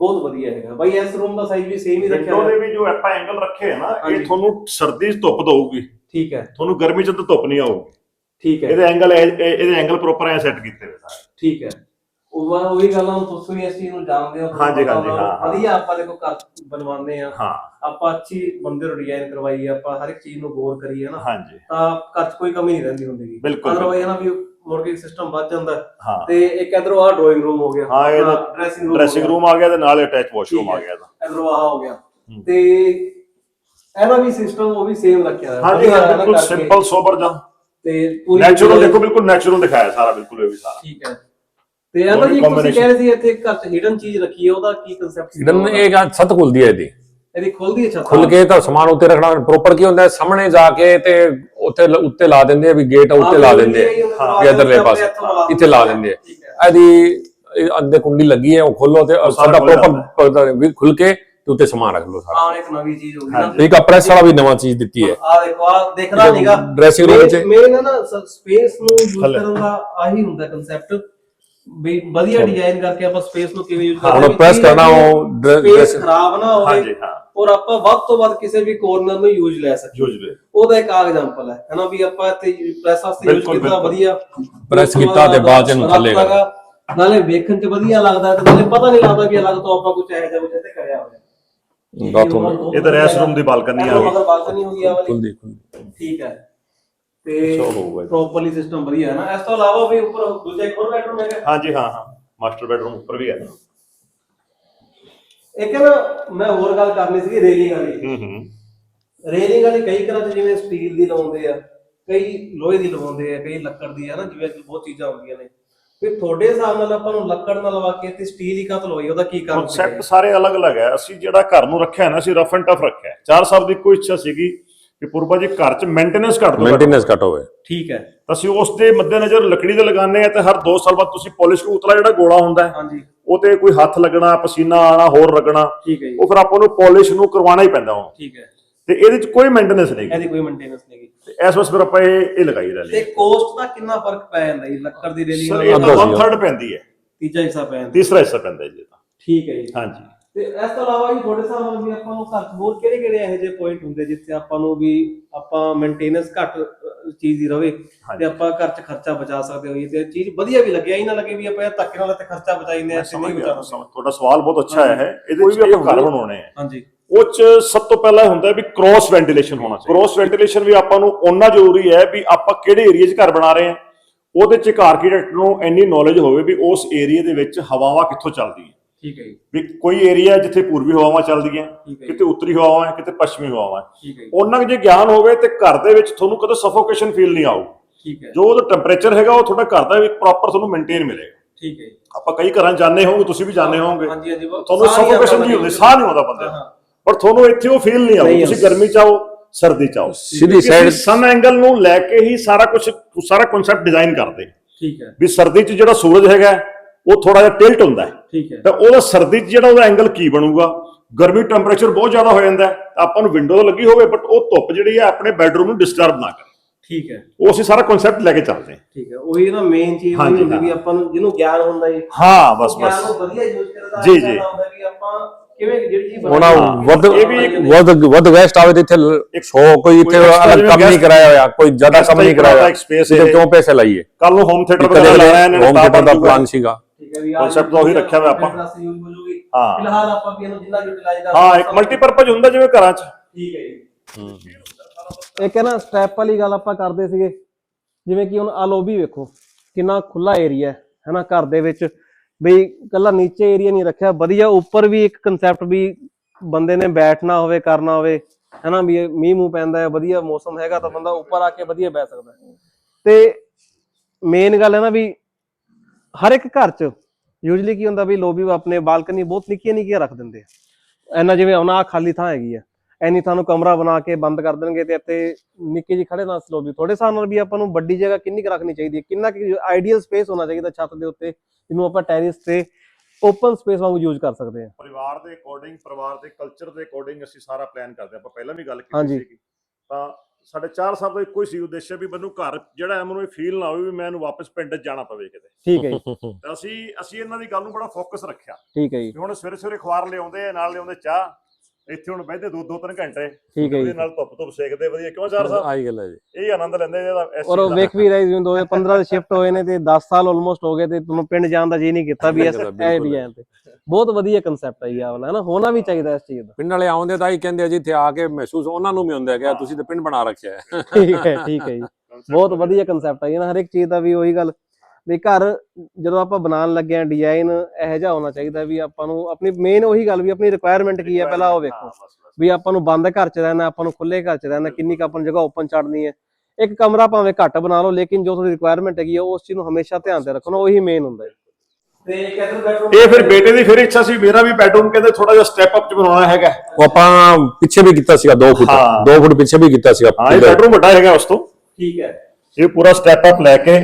ਬਹੁਤ ਵਧੀਆ ਹੈਗਾ। ਬਾਈ ਇਸ ਰੂਮ ਦਾ ਸਾਈਜ਼ ਵੀ ਸੇਮ ਹੀ ਰੱਖਿਆ ਵਿੰਡੋ ਦੇ ਵੀ ਜੋ ਆਪਾਂ ਐਂਗਲ ਰੱਖੇ ਆ ਨਾ। ਇਹ ਤੁਹਾਨੂੰ ਸਰਦੀ 'ਚ ਧੁੱਪ ਦਊਗੀ। ਠੀਕ ਹੈ। ਤੁਹਾਨੂੰ ਗਰਮੀ 'ਚ ਤਾਂ ਧੁੱਪ ਨਹੀਂ ਆਊਗੀ। ਠੀਕ ਹੈ। ਇਹਦੇ ਐਂਗਲ ਇਹਦੇ ਐਂਗਲ ਪ੍ਰੋਪਰ ਐ ਸੈੱਟ ਕੀਤੇ ਨੇ ਸਾਰੇ। ਠੀਕ ਹੈ। ਉਹ ਵਾ ਉਹੀ ਗੱਲ ਆ ਤੁਸੀਂ ਵੀ ਚੀਜ਼ ਨੂੰ ਜਾਣਦੇ ਹੋ ਹਾਂਜੀ, ਪਤਾ ਹਾਂਜੀ, ਹੋਣਾ। ਹਾਂ, ਹਾਂ। ਵਧੀਆ ਆਪਾਂ ਦੇਖੋ ਘਰ ਬਣਵਾਉਂਦੇ ਆ। ਹਾਂ। ਆਪਾਂ ਅੱਛੀ ਬੰਦੇ ਨੂੰ ਡਿਜ਼ਾਈਨ ਕਰਵਾਈਏ ਆਪਾਂ ਹਰ ਇੱਕ ਚੀਜ਼ ਨੂੰ ਗੌਰ ਕਰੀਏ ਨਾ ਹਾਂਜੀ। ਤਾਂ ਘਰ 'ਚ ਕੋਈ ਕਮੀ ਨਹੀਂ ਰਹਿੰਦੀ ਹੁੰਦੀ ਬਿਲਕੁਲ, ਅਦਰਵਾਈਜ਼ ਨਾ ਵੀ ਕੇ ਸਿਸਟਮ ਵੱਧ ਜਾਂਦਾ ਹੈ। ਹਾਂ ਤੇ ਇੱਕ ਇਧਰੋਂ ਆ ਡਰਾਇੰਗ ਰੂਮ ਹੋ ਗਿਆ ਹਾਂ, ਇਹਦਾ ਡਰੈਸਿੰਗ ਰੂਮ ਡਰੈਸਿੰਗ ਰੂਮ ਆ ਗਿਆ ਤੇ ਨਾਲ ਅਟੈਚ ਵਾਸ਼ਰੂਮ ਆ ਗਿਆ ਇਹਦਾ ਇਧਰੋਂ ਆ ਹੋ ਗਿਆ। ਤੇ ਇਹਦਾ ਵੀ ਸਿਸਟਮ ਉਹ ਵੀ ਸੇਮ ਰੱਖਿਆ ਹੋਇਆ। ਹਾਂਜੀ ਵਧੀਆ ਹਾਂ ਹੈ ਨਾ ਬਿਲਕੁਲ ਕਰਕੇ। ਸਿੰਪਲ ਸੋਬਰ ਜਾਂ ਤੇ ਪੂਰੀ ਨੈਚੁਰਲ ਦੇਖੋ ਬਿਲਕੁਲ ਨੈਚੁਰਲ ਦਿਖਾਇਆ ਸਾਰਾ ਬਿਲਕੁਲ ਇਹ ਵੀ ਸਾਰਾ। ਠੀਕ ਹੈ। ਤੇ ਦੋਵੇਂ ਜੀ ਤੁਸੀਂ। ਕਹਿ ਰਹੇ ਸੀ ਇੱਥੇ ਘਰ 'ਚ ਹਿਡਨ ਚੀਜ਼ ਰੱਖੀ ਹੈ ਉਹਦਾ ਕੀ ਕਨਸੈਪਟ ਇਡਨ ਇਹ ਗਾ ਛੱਤ ਖੁੱਲਦੀ ਹੈ ਇਹਦੀ। ਇਹਦੀ ਖੁੱਲਦੀ ਹੈ ਛੱਤ? ਖੁੱਲ ਕੇ ਤਾਂ ਸਮਾਨ ਉੱਤੇ ਰੱਖਣਾ ਪ੍ਰੋਪਰ ਕੀ ਹੁੰਦਾ ਹੈ? ਸਾਹਮਣੇ ਜਾ ਕੇ ਤੇ ਉੱਤੇ ਉੱਤੇ ਲਾ ਦਿੰਦੇ ਆ ਵੀ ਗੇਟ ਉੱਤੇ ਲਾ ਦਿੰਦੇ ਆ। ਵੀ ਇਧਰਲੇ ਪਾਸੇ। ਇੱਥੇ ਲਾ ਦਿੰਦੇ ਆ। ਇਹਦੀ ਇਹ ਅੰਦਰ ਕੁੰਡੀ ਲੱਗੀ ਹੈ ਉਹ ਖੋਲੋ ਤੇ ਸਾਡਾ ਪ੍ਰੋਪਰ ਖੁੱਲ ਕੇ ਤੇ ਉੱਤੇ ਸਮਾਨ ਰੱਖ ਲਓ ਸਾਰਾ। ਹਾਂ ਇੱਕ ਨਵੀਂ ਚੀਜ਼ ਹੋ ਗਈ ਨਾ। ਇੱਕ ਪ੍ਰੈਸ ਵਾਲਾ ਵੀ ਨਵਾਂ ਚੀਜ਼ ਦਿੱਤੀ ਹੈ। ਆ ਦੇਖੋ ਆ ਦੇਖਣਾ ਨਹੀਂਗਾ dressing room ਵਿੱਚ- ਮੇਨ ਨਾ ਸਪੇਸ ਨੂੰ ਯੂਜ਼। ਕਰਨ ਦਾ ਆਹੀ ਹੁੰਦਾ ਕਨਸੈਪਟ ਵੀ ਵਧੀਆ ਡਿਜ਼ਾਈਨ ਕਰਕੇ ਆਪਾਂ ਸਪੇਸ ਨੂੰ ਕਿਵੇਂ ਯੂਜ਼ ਹੁਣ ਕਰਦੇ press ਕਰਨਾ ਉਹ ਸਪੇਸ ਖਰਾਬ ਨਾ ਹੋਵੇ ਹਾਂਜੀ ਹਾਂ। ਔਰ ਆਪਾਂ ਵੱਧ ਤੋਂ ਵੱਧ ਕਿਸੇ ਵੀ ਕੋਰਨਰ ਨੂੰ ਯੂਜ਼ ਲੈ ਸਕੀਏ। ਯੂਜ਼ਡ ਉਹਦਾ ਇੱਕ ਐਗਜ਼ਾਮਪਲ ਹੈ ਹਨਾ ਵੀ ਆਪਾਂ ਇੱਥੇ ਪ੍ਰੈਸ ਵਾਸਤੇ ਯੂਜ਼ ਕੀਤਾ। ਵਧੀਆ ਤੋਂ ਕੀਤਾ ਤੇ ਬਾਅਦ ਚ ਇਹਨੂੰ ਥੱਲੇ ਨਾਲੇ ਵੇਖਣ 'ਚ ਵਧੀਆ ਲੱਗਦਾ ਤੇ ਨਾਲੇ ਪਤਾ ਨਹੀਂ ਲੱਗਦਾ ਵੀ ਅਲੱਗ ਤੋਂ ਆਪਾਂ ਕੁਝ ਇਹੋ ਜਿਹਾ ਕੁਝ ਇੱਥੇ ਕਰਿਆ ਹੋਇਆ। ਬਾਥਰੂਮ। ਇਹ ਤਾਂ ਰੈਸਟ ਰੂਮ ਦੀ ਬਾਲਕਨੀ ਆ ਗਈ ਬਾਲਕਨੀ ਹੋ ਗਈ ਆ ਵਾਲੀ। ਠੀਕ ਹੈ। ਤੇ ਸੋ ਹੋਊਗਾ ਜੀ। ਪ੍ਰੋਪਰਲੀ ਸਿਸਟਮ ਵਧੀਆ ਹੈ ਨਾ। ਇਸ ਤੋਂ ਇਲਾਵਾ ਵੀ ਉੱਪਰ ਦੂਜਾ ਇੱਕ ਹੋਰ ਬੈਡਰੂਮ ਹੈਗਾ। ਹਾਂਜੀ ਹਾਂ ਹਾਂ। ਮਾਸਟਰ ਬੈਡਰੂਮ ਉੱਪਰ ਵੀ ਹੈ। ਇੱਕ ਨਾ ਮੈਂ ਹੋਰ ਗੱਲ ਕਰਨੀ ਸੀ ਰੇਲਿੰਗ ਵਾਲੀ। ਹੂੰ ਹੂੰ। ਰੇਲਿੰਗ ਵਾਲੀ ਕਈ ਘਰਾਂ 'ਚ ਜਿਵੇਂ ਸਟੀਲ ਦੀ ਲਵਾਉਂਦੇ ਆ ਕਈ ਲੋਹੇ ਦੀ ਲਵਾਉਂਦੇ ਆ ਕਈ ਲੱਕੜ ਦੀ ਆ ਨਾ ਜਿਵੇਂ ਕਿ ਬਹੁਤ ਚੀਜ਼ਾਂ ਹੁੰਦੀਆਂ ਨੇ। ਫਿਰ ਤੁਹਾਡੇ ਹਿਸਾਬ ਨਾਲ ਆਪਾਂ ਨੂੰ ਲੱਕੜ ਨਾਲ ਲਵਾ ਕੇ ਤੇ ਸਟੀਲ ਹੀ ਕਾਤ ਲਵਾਈ ਉਹਦਾ ਕੀ ਕਾਰਨ ਸੀਗਾ? ਕਨਸੈਪਟ ਸਾਰੇ ਅਲੱਗ-ਅਲੱਗ ਹੈ। ਅਸੀਂ ਜਿਹੜਾ ਘਰ ਨੂੰ ਰੱਖਿਆ ਨਾ ਅਸੀਂ ਰਫ ਐਂਡ ਟਫ ਰੱਖਿਆ। ਹੈ। ਚਾਰ ਸਾਹਿਬ ਦੀ ਕੋਈ ਇੱਛਾ ਸੀਗੀ ਕਿ ਪੂਰਬਾ ਜੀ ਘਰ 'ਚ ਮੇਨਟੇਨੈਂਸ ਘੱਟ ਤੋਂ ਘੱਟ ਮੇਨਟੇਨੈਂਸ ਘੱਟ ਹੋਵੇ। ਠੀਕ ਹੈ। ਤਾਂ ਅਸੀਂ ਉਸ ਦੇ ਮੱਦੇਨਜ਼ਰ ਲੱਕੜੀ ਦੇ ਲਗਾਉਂਦੇ ਆ ਤੇ ਹਰ 2 ਸਾਲ ਬਾਅਦ ਤੁਸੀਂ ਪਾਲਿਸ਼ ਨੂੰ ਉਤਲਾ ਜਿਹੜਾ ਗੋਲਾ ਹੁੰਦਾ ਹੈ ਹਾਂਜੀ। ਉਹ ਤੇ ਕੋਈ ਹੱਥ ਲੱਗਣਾ ਪਸੀਨਾ ਆਣਾ ਹੋਰ ਲੱਗਣਾ ਠੀਕ ਹੈ ਜੀ। ਉਹ ਫਿਰ ਆਪਾਂ ਨੂੰ ਪਾਲਿਸ਼ ਨੂੰ ਕਰਵਾਉਣਾ ਹੀ ਪੈਂਦਾ ਹੁਣ। ਠੀਕ ਹੈ। ਤੇ ਇਹਦੇ 'ਚ ਕੋਈ ਮੇਨਟੇਨੈਂਸ ਨਹੀਂ ਇਹਦੀ ਕੋਈ ਮੇਨਟੇਨੈਂਸ ਨਹੀਂ ਗੀ ਤੇ ਇਸ ਵਾਰ ਫਿਰ ਆਪਾਂ ਇਹ ਇਹ ਲਗਾਈ ਰਹਿ ਤੇ ਲਈ ਕੋਸਟ ਦਾ ਕਿੰਨਾ ਫ਼ਰਕ ਪੈ ਜਾਂਦਾ ਜੀ? ਲੱਕੜ ਦੀ ਰੇਲਿੰਗ ਸਰ ਨਾਲ ਇਹ ਅੱਧਾ ਤਾਂ ਸੀ। 1/3 ਪੈਂਦੀ ਹੈ। ਤੀਜਾ ਹਿੱਸਾ ਪੈ ਜਾਂਦਾ ਤੀਸਰਾ ਹਿੱਸਾ ਪੈਂਦਾ ਜੀ ਇਹ ਤਾਂ। ਠੀਕ ਹੈ ਜੀ। ਹਾਂਜੀ। ਤੇ ਇਸ ਤੋਂ ਇਲਾਵਾ ਜੀ ਤੁਹਾਡੇ ਨਾਲ ਵੀ ਆਪਾਂ ਨੂੰ ਘਰ 'ਚ ਹੋਰ ਕਿਹੜੇ ਕਿਹੜੇ ਇਹੋ ਜਿਹੇ ਪੁਆਇੰਟ ਹੁੰਦੇ ਜਿੱਥੇ ਆਪਾਂ ਨੂੰ ਵੀ ਆਪਾਂ ਮੇਨਟੇਨੈਂਸ ਘੱਟ ਚੀਜ਼ ਦੀ ਰਵੇ। ਤੇ ਆਪਾਂ ਘਰ 'ਚ ਖਰਚਾ ਬਚਾ ਸਕਦੇ ਹੋਈਏ ਤੇ ਚੀਜ਼ ਵਧੀਆ ਵੀ ਲੱਗੇ ਇਹ ਨਾ ਲੱਗੇ ਵੀ ਆਪਾਂ ਇਹ ਧੱਕੇ ਨਾਲ ਤੇ ਖਰਚਾ ਬਚਾਈਂਦੇ ਆ ਤੇ ਨਹੀਂ ਬਚਾ ਤੁਹਾਡਾ ਸਵਾਲ ਬਹੁਤ ਅੱਛਾ ਆਇਆ ਹੈ ਇਹਦੇ ਵੀ ਆਪਾਂ ਘਰ ਬਣਾਉਣੇ ਆ। ਹਾਂਜੀ। ਉਹ ਚ ਸਭ ਤੋਂ ਪਹਿਲਾਂ ਹੁੰਦਾ ਹੈ ਵੀ ਕ੍ਰੋਸ ਵੈਂਟੀਲੇਸ਼ਨ ਹੋਣਾ ਚਾਹੀਦਾ। ਕ੍ਰੋਸ ਵੈਂਟੀਲੇਸ਼ਨ ਵੀ ਆਪਾਂ ਨੂੰ ਓਨਾ ਜ਼ਰੂਰੀ ਹੈ ਵੀ ਆਪਾਂ ਕਿਹੜੇ ਏਰੀਆ 'ਚ ਘਰ ਬਣਾ ਰਹੇ ਹਾਂ। ਉਹਦੇ 'ਚ ਇੱਕ ਆਰਕੀਟੈਕਟ ਨੂੰ ਇੰਨੀ ਨੌਲੇਜ ਹੋਵੇ ਵੀ ਉਸ ਏਰੀਆ ਦੇ ਵਿੱਚ ਹਵਾਵਾਂ ਕਿੱਥੋਂ ਚੱਲਦੀਆਂ। ਠੀਕ ਹੈ ਜੀ। ਵੀ ਕੋਈ ਏਰੀਆ ਜਿੱਥੇ ਪੂਰਬੀ ਹਵਾਵਾਂ ਚੱਲਦੀਆਂ ਠੀਕ ਹੈ ਜੀ, ਕਿਤੇ ਉੱਤਰੀ ਹਵਾਵਾਂ ਹੈ ਕਿਤੇ ਪੱਛਮੀ ਹਵਾਵਾਂ ਹੈ। ਠੀਕ ਹੈ ਜੀ, ਉਹਨਾਂ ਕੁ ਜੇ ਗਿਆਨ ਹੋਵੇ ਤੇ ਘਰ ਦੇ ਵਿੱਚ ਤੁਹਾਨੂੰ ਕਦੇ ਸਫੋਕੇਸ਼ਨ ਫੀਲ ਨਹੀਂ ਆਊ। ਠੀਕ ਹੈ। ਜੋ ਉਹਦਾ ਟੈਂਪਰੇਚਰ ਹੈਗਾ ਉਹ ਤੁਹਾਡਾ ਘਰ ਦਾ ਵੀ ਪ੍ਰੋਪਰ ਤੁਹਾਨੂੰ ਮੇਨਟੇਨ ਮਿਲੇਗਾ। ਠੀਕ ਹੈ ਜੀ। ਆਪਾਂ ਕਈ ਘਰਾਂ 'ਚ ਜਾਂਦੇ ਹੋਵੋਗੇ ਤੁਸੀਂ ਵੀ ਜਾਂਦੇ ਹੋਵੋਗੇ। ਹਾਂਜੀ ਹਾਂਜੀ ਉਹ ਤੁਹਾਨੂੰ ਸਾਰੀਆਂ ਸਫੋਕੇਸ਼ਨ ਗੱਲਾਂ ਨਹੀਂ ਹੁੰਦੀ ਸਾਹ ਨਹੀਂ ਆਉਂਦਾ ਬੰਦੇ ਨੂੰ। ਹਾਂ, ਪਰ ਤੁਹਾਨੂੰ ਇੱਥੇ ਉਹ ਫੀਲ ਨਹੀਂ ਆਉਂਦਾ ਨਹੀਂ ਤੁਸੀਂ ਗਰਮੀ ਚ ਆਓ ਸਰਦੀ ਚ ਆਓ। ਸਿੱਧੀ side- ਸਨ ਐਂਗਲ ਨੂੰ ਲੈ ਕੇ ਹੀ ਸਾਰਾ ਕੁਝ ਸਾਰਾ ਕਨਸੈਪਟ ਡਿਜ਼ਾਈਨ ਕਰਦੇ। ਠੀਕ ਹੈ। ਵੀ ਸਰਦੀ ਚ ਜਿਹੜਾ ਸੂਰਜ ਹੈਗਾ ਉਹ ਥੋੜਾ ਜਿਹਾ ਟਿਲਟ ਹੁੰਦਾ ਹੈ। ਠੀਕ ਹੈ। ਤਾਂ ਉਹਦਾ ਸਰਦੀ ਚ ਜਿਹੜਾ ਉਹਦਾ ਐਂਗਲ ਕੀ ਬਣੂਗਾ? ਗਰਮੀ ਟੈਂਪਰੇਚਰ ਬਹੁਤ ਜ਼ਿਆਦਾ ਹੋ ਜਾਂਦਾ ਹੈ। ਤਾਂ ਆਪਾਂ ਨੂੰ ਵਿੰਡੋ ਤਾਂ ਲੱਗੀ ਹੋਵੇ ਬਟ ਉਹ ਧੁੱਪ ਜਿਹੜੀ ਹੈ ਆਪਣੇ ਬੈਡਰੂਮ ਨੂੰ ਡਿਸਟਰਬ ਨਾ ਕਰੇ। ਠੀਕ ਹੈ। ਉਹ ਅਸੀਂ ਸਾਰਾ ਕਨਸੈਪਟ ਲੈ ਕੇ ਚੱਲਦੇ ਹਾਂ। ਠੀਕ ਹੈ। ਉਹੀ ਨਾ ਮੇਨ ਚੀਜ਼ ਉਹੀ ਹੁੰਦੀ ਹਾਂ। ਵੀ ਆਪਾਂ ਨੂੰ ਜਿਹਨੂੰ ਗਿਆਨ ਹੁੰਦਾ ਜੀ। ਹਾਂ ਬਸ ਗਿਆਨ ਬਸ। ਨੂੰ ਵਧੀਆ ਯੂਜ਼ ਕਰਦਾ ਜੀ, ਜੀ। ਹੁੰਦਾ ਵੀ ਆਪਾਂ ਕਿਵੇਂ ਜਿਹੜੀ ਚੀਜ਼ ਉਹਨਾਂ ਹਾਂ, ਵੱਧ ਇਹ ਵੀ ਇੱਕ- ਵੱਧ ਵੱਧ ਵੈਸਟ ਆਵੇ ਤੇ ਇੱਥੇ ਇੱਕ ਸੋ ਕੋਈ ਇੱਥੇ ਅਲੱਗ ਕੰਮ ਨਹੀਂ ਕਰਾਇਆ ਹੋਇਆ ਕੋਈ ਜ਼ਿਆਦਾ ਕੰਮ ਨਹੀਂ ਕਰਾਇਆ ਇਹ- ਕਿਉਂ ਪੈਸੇ ਲਾਈਏ। ਕੱਲ ਨੂੰ ਹੋਮ ਥੀਏਟਰ ਵਗੈਰਾ ਲਾਣਾ ਨੇ ਹੋਮ ਤਾਂ ਥੀਏਟਰ ਦਾ ਪਲਾਨ ਸੀਗਾ। ਠੀਕ ਹੈ ਵੀ Concept ਤਾਂ ਉਹੀ ਰੱਖਿਆ ਹੋਇਆ ਆਪਾਂ। ਯੂਜ਼ ਹੋ ਜੂਗੀ ਹਾਂ। ਫਿਲਹਾਲ ਆਪਾਂ ਵੀ ਇਹਨੂੰ ਜਿੰਨਾ ਯੂਟਿਲਾਈਜ਼ ਕਰ ਹਾਂ ਇੱਕ ਮਲਟੀਪਰਪਸ ਹੁੰਦਾ ਜਿਵੇਂ ਘਰਾਂ 'ਚ ਠੀਕ ਹੈ ਜੀ ਇੱਕ ਹੈ ਨਾ ਸਟੈਪ ਵਾਲੀ ਗੱਲ ਆਪਾਂ ਕਰਦੇ ਸੀਗੇ ਜਿਵੇਂ ਕਿ ਹੁਣ ਆ ਲੋਬੀ ਵੇਖੋ ਕਿੰਨਾ ਖੁੱਲਾ ਏਰੀਆ ਹੈ ਹੈਨਾ ਘਰ ਦੇ ਵਿੱਚ ਬਈ ਕੱਲਾ ਨੀਚੇ ਏਰੀਆ ਨਹੀਂ ਰੱਖਿਆ ਵਧੀਆ ਉੱਪਰ ਵੀ ਇੱਕ ਕਨਸੈਪਟ ਵੀ ਬੰਦੇ ਨੇ ਬੈਠਣਾ ਹੋਵੇ ਕਰਨਾ ਹੋਵੇ ਹੈਨਾ ਵੀ ਇਹ ਮੀਂਹ ਮੂੰਹ ਪੈਂਦਾ ਹੈ ਵਧੀਆ ਮੌਸਮ ਹੈਗਾ ਤਾਂ ਬੰਦਾ ਉੱਪਰ ਆ ਕੇ ਵਧੀਆ ਬਹਿ ਸਕਦਾ ਹੈ। ਤੇ ਮੇਨ ਗੱਲ ਹੈ ਨਾ ਵੀ ਹਰ ਇੱਕ ਘਰ 'ਚ ਯੂਜੂਲੀ ਕੀ ਹੁੰਦਾ ਵੀ ਲੋਬੀ ਆਪਣੇ ਬਾਲਕਨੀ ਬਹੁਤ ਨਿੱਕੀਆਂ ਨਿੱਕੀਆਂ ਰੱਖ ਦਿੰਦੇ ਆ। ਐਨਾ ਜਿਵੇਂ ਆਹ ਖਾਲੀ ਥਾਂ ਹੈਗੀ ਆ। ਐਨੀ ਤੁਹਾਨੂੰ ਕਮਰਾ ਬਣਾ ਕੇ ਬੰਦ ਕਰ ਦੇਣਗੇ ਤੇ ਇੱਥੇ ਨਿੱਕੀ ਜਿਹੀ ਖੜੇ ਨਾ ਸਲੋਬੀ ਤੁਹਾਡੇ ਹਿਸਾਬ ਨਾਲ ਵੀ ਆਪਾਂ ਨੂੰ ਵੱਡੀ ਜਗ੍ਹਾ ਕਿੰਨੀ ਕੁ ਰੱਖਣੀ ਚਾਹੀਦੀ ਹੈ? ਕਿੰਨਾ ਕੁ ਆਈਡੀਅਲ ਸਪੇਸ ਹੋਣਾ ਚਾਹੀਦਾ ਛੱਤ ਦੇ ਉੱਤੇ ਜਿਹਨੂੰ ਆਪਾਂ ਟੈਰਿਸ ਤੇ ਓਪਨ ਸਪੇਸ ਵਾਂਗੂ ਯੂਜ਼ ਕਰ ਸਕਦੇ ਹਾਂ। ਪਰਿਵਾਰ ਦੇ ਅਕੋਰਡਿੰਗ ਪਰਿਵਾਰ ਦੇ ਕਲਚਰ ਦੇ ਅਕੋਰਡਿੰਗ ਅਸੀਂ ਸਾਰਾ ਪਲਾਨ ਕਰਦੇ ਆਪਾਂ ਪਹਿਲਾਂ ਵੀ ਗੱਲ। ਕੀਤੀ ਸੀਗੀ। ਤਾਂ ਸਾਡੇ 4 ਸਾਲ ਦਾ ਇੱਕੋ ਹੀ ਸੀ ਉਦੇਸ਼ ਵੀ ਮੈਨੂੰ ਘਰ ਜਿਹੜਾ ਹੈ ਮੈਨੂੰ ਇਹ ਫੀਲ ਨਾ ਹੋਵੇ ਵੀ ਮੈਂ ਇਹਨੂੰ ਵਾਪਸ ਪਿੰਡ ਜਾਣਾ ਪਵੇ ਕਿਤੇ। ਠੀਕ ਹੈ ਜੀ। ਤਾਂ ਅਸੀਂ ਅਸੀਂ ਇਹਨਾਂ ਦੀ ਗੱਲ ਨੂੰ ਬੜਾ ਫੋਕਸ ਰੱਖਿਆ। ਠੀਕ ਹੈ ਜੀ। ਹੁਣ ਸਵੇਰੇ ਸਵੇਰੇ ਅਖਬਾਰ ਲਿਆਉਂਦੇ ਆ ਨਾਲ ਲਿਆਉਂਦੇ ਚਾਹ। ਇੱਥੇ ਹੁਣ ਬਹਿੰਦੇ ਦੋ ਦੋ ਤਿੰਨ ਘੰਟੇ। ਠੀਕ ਹੈ ਉਹਦੇ ਜੀ। ਨਾਲ ਧੁੱਪ ਧੁੱਪ ਸੇਕਦੇ ਵਧੀਆ। ਕਿਉਂ ਚਾਰ ਸਾਹਿਬ ਆਈ ਗੱਲ ਹੈ ਜੀ। ਇਹ ਆਨੰਦ ਲੈਂਦੇ ਇਹਦਾ ਇਸ ਔਰ ਚੀਜ਼ ਉਹ ਦਾ। ਵੇਖ ਵੀ ਰਹੇ ਜਿਵੇਂ 2015 ਦੇ ਸ਼ਿਫਟ ਹੋਏ ਨੇ ਤੇ 10 ਸਾਲ ਆਲਮੋਸਟ ਹੋ ਗਏ ਤੇ ਤੁਹਾਨੂੰ ਪਿੰਡ ਜਾਣ ਦਾ ਜੀ ਨਹੀਂ ਕੀਤਾ ਵੀ ਇਸ ਇਹ ਬਿਲਕੁਲ। ਡਿਜ਼ਾਈਨ ਤੇ। ਬਹੁਤ ਵਧੀਆ ਕਨਸੈਪਟ ਹੈ ਇਹ ਵਾਲਾ ਹੈ ਨਾ? ਹੋਣਾ ਵੀ ਚਾਹੀਦਾ ਇਸ ਚੀਜ਼ ਦਾ। ਪਿੰਡ ਵਾਲੇ ਆਉਂਦੇ ਤਾਂ ਹੀ ਕਹਿੰਦੇ ਆ ਜੀ ਇੱਥੇ ਆ ਕੇ ਮਹਿਸੂਸ ਉਹਨਾਂ ਨੂੰ ਵੀ ਹੁੰਦਾ ਹੈ। ਕਿ ਤੁਸੀਂ ਤਾਂ ਪਿੰਡ ਬਣਾ ਰੱਖਿਆ ਹੈ। ਠੀਕ ਹੈ ਠੀਕ ਹੈ ਜੀ। ਬਹੁਤ ਵਧੀਆ ਕਨਸੈਪਟ ਹੈ ਜੀ ਨਾ ਹਰ ਇੱਕ ਚੀਜ਼ ਦਾ ਵੀ ਉਹੀ ਗੱਲ। ਵੀ ਘਰ ਜਦੋਂ ਆਪਾਂ ਬਣਾਉਣ ਲੱਗੇ ਆ ਡਿਜ਼ਾਈਨ ਇਹੋ ਜਿਹਾ ਹੋਣਾ ਚਾਹੀਦਾ ਵੀ ਆਪਾਂ ਨੂੰ ਆਪਣੀ ਮੇਨ ਉਹੀ ਗੱਲ ਵੀ ਆਪਣੀ ਰਿਕੁਆਇਰਮੈਂਟ ਕੀ ਹੈ ਪਹਿਲਾਂ ਉਹ ਵੇਖੋ। ਵੀ ਆਪਾਂ ਨੂੰ ਬੰਦ ਘਰ ਚ ਰਹਿਣਾ ਆਪਾਂ ਨੂੰ ਖੁੱਲੇ ਘਰ ਚ ਰਹਿਣਾ ਕਿੰਨੀ ਕੁ ਆਪਾਂ ਨੂੰ ਜਗ੍ਹਾ ਓਪਨ ਛੱਡਣੀ ਹੈ। ਇੱਕ ਕਮਰਾ ਭਾਵੇਂ ਘੱਟ ਬਣਾ ਲਓ ਲੇਕਿਨ ਜੋ ਤੁਹਾਡੀ ਰਿਕੁਆਇਰਮੈਂਟ ਹੈਗੀ ਹੈ ਉਸ ਚੀਜ਼ ਨੂੰ ਹਮੇਸ਼ਾ ਧਿਆਨ ਤੇ ਰੱਖਣਾ ਉਹੀ ਮੇਨ ਹੁੰਦਾ ਹੈ। ਇਹ ਫਿਰ ਬੇਟੇ ਦੀ ਫਿਰ ਇੱਛਾ ਸੀ ਮੇਰਾ ਵੀ ਬੈਡਰੂਮ ਕਹਿੰਦੇ ਥੋੜਾ ਜਿਹਾ ਸਟੈਪ ਅਪ ਚ ਬਣਾਉਣਾ ਹੈਗਾ। ਉਹ ਆਪਾਂ ਪਿੱਛੇ ਵੀ ਕੀਤਾ ਸੀਗਾ 2 ਫੁੱਟ। ਹਾਂ। 2 ਫੁੱਟ ਪਿੱਛੇ ਵੀ ਕੀਤਾ ਸੀਗਾ। ਹਾਂ ਇਹ ਬੈਡਰੂਮ ਵੱਡਾ ਹੈਗਾ ਉਸ ਤੋਂ। ਠੀਕ ਹੈ। ਇਹ ਪੂਰਾ ਸਟੈਪ ਅਪ ਲੈ ਕੇ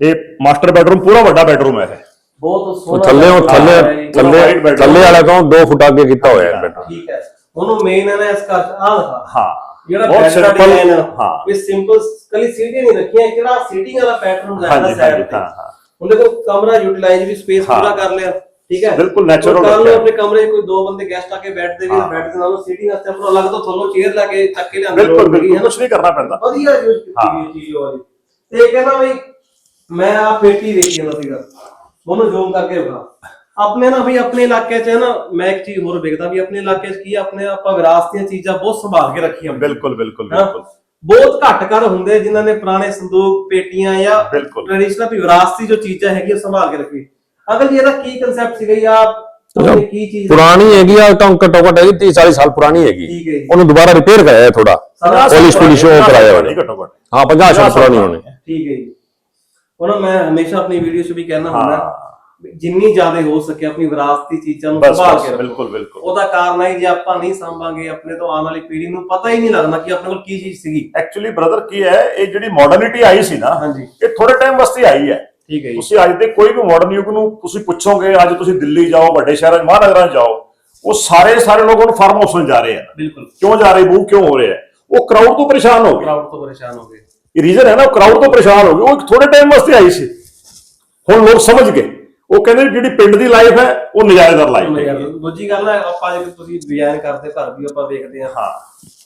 ਇਹ ਮਾਸਟਰ ਬੈਡਰੂਮ ਪੂਰਾ ਵੱਡਾ ਬੈਡਰੂਮ ਹੈ ਇਹ। ਬਹੁਤ ਸੋਹਣਾ ਥੱਲੇ ਉਹ ਥੱਲੇ। ਥੱਲੇ। ਥੱਲੇ ਵਾਲਾ ਤੋਂ 2 ਫੁੱਟ ਅੱਗੇ ਕੀਤਾ ਹੋਇਆ ਹੈ ਬੈਡਰੂਮ। ਠੀਕ ਹੈ। ਉਹਨੂੰ ਮੇਨ ਹੈ ਨਾ ਇਸ ਘਰ ਚ। ਆ ਦਿਖਾ। ਹਾਂ। ਜਿਹੜਾ ਬਹੁਤ ਬੈਡ ਦਾ simple, ਡਿਜ਼ਾਈਨ ਹਾਂ। ਵੀ ਸਿੰਪਲ ਕਲੀ ਸੀਟੀਆਂ ਨਹੀਂ ਰੱਖੀਆਂ ਜਿਹੜਾ ਸੀਟਿੰਗ ਵਾਲਾ ਪੈਟਰਨ ਹਾਂਜੀ ਸਾਈਡ ਤੇ। ਹਾਂ ਹਾਂ। ਹੁਣ ਦੇਖੋ ਕਮਰਾ ਯੂਟਿਲਾਈਜ਼ ਵੀ ਸਪੇਸ। ਪੂਰਾ ਕਰ ਲਿਆ ਠੀਕ ਹੈ। ਬਿਲਕੁਲ natural ਕੱਲ ਨੂੰ ਰੱਖਿਆ। ਆਪਣੇ ਕਮਰੇ 'ਚ ਕੋਈ ਦੋ ਬੰਦੇ ਗੈਸਟ ਆ ਕੇ ਬੈਠਦੇ ਵੀ ਹਾਂ। ਬੈਠ ਦੇ ਨਾਲੋਂ ਸੀਟਿੰਗ ਵਾਸਤੇ ਆਪਣਾ ਅਲੱਗ ਤੋਂ ਥੱਲੋਂ ਚੇਅਰ ਲਾ ਕੇ ਚੱਕ ਕੇ ਲਿਆਂਦੇ ਬਿਲਕੁਲ ਬਿਲਕੁਲ। ਕੁਝ ਨਹੀਂ ਕਰਨਾ ਪੈਂਦਾ। ਵਧੀਆ ਯੂਜ਼ ਕੀਤੀ ਗਈ ਚੀਜ਼ ਵਾਲੀ। ਤੇ ਇਹ ਕਹਿੰਦਾ ਵੀ ਮੈਂ ਆ ਪੇਟੀ ਵੇਖੀ ਜਾਂਦਾ ਸੀਗਾ। ਉਹਨੂੰ ਜ਼ੂਮ ਕਰਕੇ ਵਿਖਾ। ਆਪਣੇ ਨਾ ਵੀ ਆਪਣੇ ਇਲਾਕੇ 'ਚ ਨਾ ਮੈਂ ਇੱਕ ਚੀਜ਼ ਹੋਰ ਵੇਖਦਾ ਵੀ ਆਪਣੇ ਇਲਾਕੇ 'ਚ ਕੀ ਆ, ਆਪਣੇ ਆਪਾਂ ਵਿਰਾਸਤ ਦੀਆਂ ਚੀਜ਼ਾਂ ਬਹੁਤ ਸੰਭਾਲ ਕੇ ਰੱਖੀਆਂ। ਬਿਲਕੁਲ ਬਿਲਕੁਲ ਹਾਂ। ਬਿਲਕੁਲ। ਬਹੁਤ ਘੱਟ ਘਰ ਹੁੰਦੇ ਜਿਨ੍ਹਾਂ ਨੇ ਪੁਰਾਣੇ ਸੰਦੂਕ ਪੇਟੀਆਂ ਜਾਂ ਬਿਲਕੁਲ। ਟ੍ਰੈਡੀਸ਼ਨਲ ਵੀ ਵਿਰਾਸਤੀ ਜੋ ਚੀਜ਼ਾਂ ਹੈਗੀਆਂ ਸੰਭਾਲ ਕੇ ਰੱਖੀ। ਅੰਕਲ ਜੀ ਇਹਦਾ ਕੀ ਕਨਸੈਪਟ ਸੀਗਾ ਜਾਂ ਕੀ ਚੀਜ਼ ਪੁਰਾਣੀ ਹੈਗੀ ਆ ਤਾਂ ਘੱਟੋ ਘੱਟ ਹੈਗੀ 30 40 ਸਾਲ ਪੁਰਾਣੀ ਹੈਗੀ। ਠੀਕ ਹੈ ਜੀ। ਉਹਨੂੰ ਦੁਬਾਰਾ ਰਿਪੇਅਰ ਕਰਾਇਆ ਥੋੜਾ ਸਾਰਾ ਪੋਲਿਸ਼ ਪੁਲਿਸ਼ ਉਹ ਕਰਾਇਆ ਘੱਟੋ ਘੱਟ ਹਾਂ 50 ਸਾਲ ਪੁਰਾਣੀ ਹੋਣੀ। ਠੀਕ ਹੈ ਜੀ। ਉਹਨਾਂ ਮੈਂ ਹਮੇਸ਼ਾ ਆਪਣੀ ਵੀਡੀਓ 'ਚ ਵੀ ਕਹਿਣਾ। ਹੁੰਦਾ ਜਿੰਨੀ ਜ਼ਿਆਦਾ ਹੋ ਸਕੇ ਆਪਣੀ ਵਿਰਾਸਤੀ ਚੀਜ਼ਾਂ ਨੂੰ ਬਸ ਸੰਭਾਲ ਕੇ ਰੱਖੋ। ਬਿਲਕੁਲ ਬਿਲਕੁਲ। ਉਹਦਾ ਕਾਰਨ ਹੈ ਜੇ ਆਪਾਂ ਨਹੀਂ ਸੰਭਾਂਗੇ ਆਪਣੇ ਤੋਂ ਆਉਣ ਵਾਲੀ ਪੀੜ੍ਹੀ ਨੂੰ ਪਤਾ ਹੀ ਨਹੀਂ ਲੱਗਣਾ ਕਿ ਆਪਣੇ ਕੋਲ ਕੀ ਚੀਜ਼ ਸੀਗੀ। ਐਕਚੁਅਲੀ ਬ੍ਰਦਰ ਕੀ ਹੈ ਇਹ ਜਿਹੜੀ ਮਾਡਰਨਿਟੀ ਆਈ ਸੀ ਨਾ ਹਾਂਜੀ। ਇਹ ਥੋੜੇ ਟਾਈਮ ਵਾਸਤੇ ਆਈ ਹੈ। ਠੀਕ ਹੈ ਜੀ। ਤੁਸੀਂ ਅੱਜ ਦੇ ਕੋਈ ਵੀ ਮਾਡਰਨ ਯੁੱਗ ਨੂੰ ਤੁਸੀਂ ਪੁੱਛੋਗੇ ਅੱਜ ਤੁਸੀਂ ਦਿੱਲੀ ਜਾਓ ਵੱਡੇ ਸ਼ਹਿਰਾਂ 'ਚ ਮਹਾਨਗਰਾਂ 'ਚ ਜਾਓ ਉਹ ਸਾਰੇ ਸਾਰੇ ਲੋਕ ਉਹਨੂੰ ਫਾਰਮ ਹਾਊਸ ਨੂੰ ਜਾ ਰਹੇ ਆ ਬਿਲਕੁਲ। ਕਿਉਂ ਜਾ ਰਹੇ ਬੂ ਕਿਉਂ ਹੋ ਰਿਹਾ? ਉਹ ਕਰਾਊਡ ਤੋਂ ਪਰੇਸ਼ਾਨ ਹੋ ਗਏ। ਕਰਾਊਡ ਤੋਂ ਪਰੇਸ਼ਾਨ ਹੋ ਗਏ। ਇਹ ਰੀਜ਼ਨ ਹੈ ਨਾ ਕਰਾਊਡ ਤੋਂ ਪਰੇਸ਼ਾਨ ਹੋ ਗਏ। ਉਹ ਥੋੜੇ ਟਾਈਮ ਵਾਸਤੇ ਆਈ ਸੀ। ਹੁਣ ਲੋਕ ਸਮਝ ਗਏ। ਉਹ ਕਹਿੰਦੇ ਜਿਹੜੀ ਪਿੰਡ ਦੀ ਲਾਈਫ ਹੈ ਉਹ ਨਜ਼ਾਰੇਦਾਰ ਲਾਈਫ ਹੈ। ਦੂਜੀ ਗੱਲ ਹੈ ਆਪਾਂ ਜੇ ਤੁਸੀਂ ਡਿਜ਼ਾਈਨ ਕਰਦੇ ਘਰ ਵੀ ਆਪਾਂ ਵੇਖਦੇ ਹਾਂ। ਹਾਂ।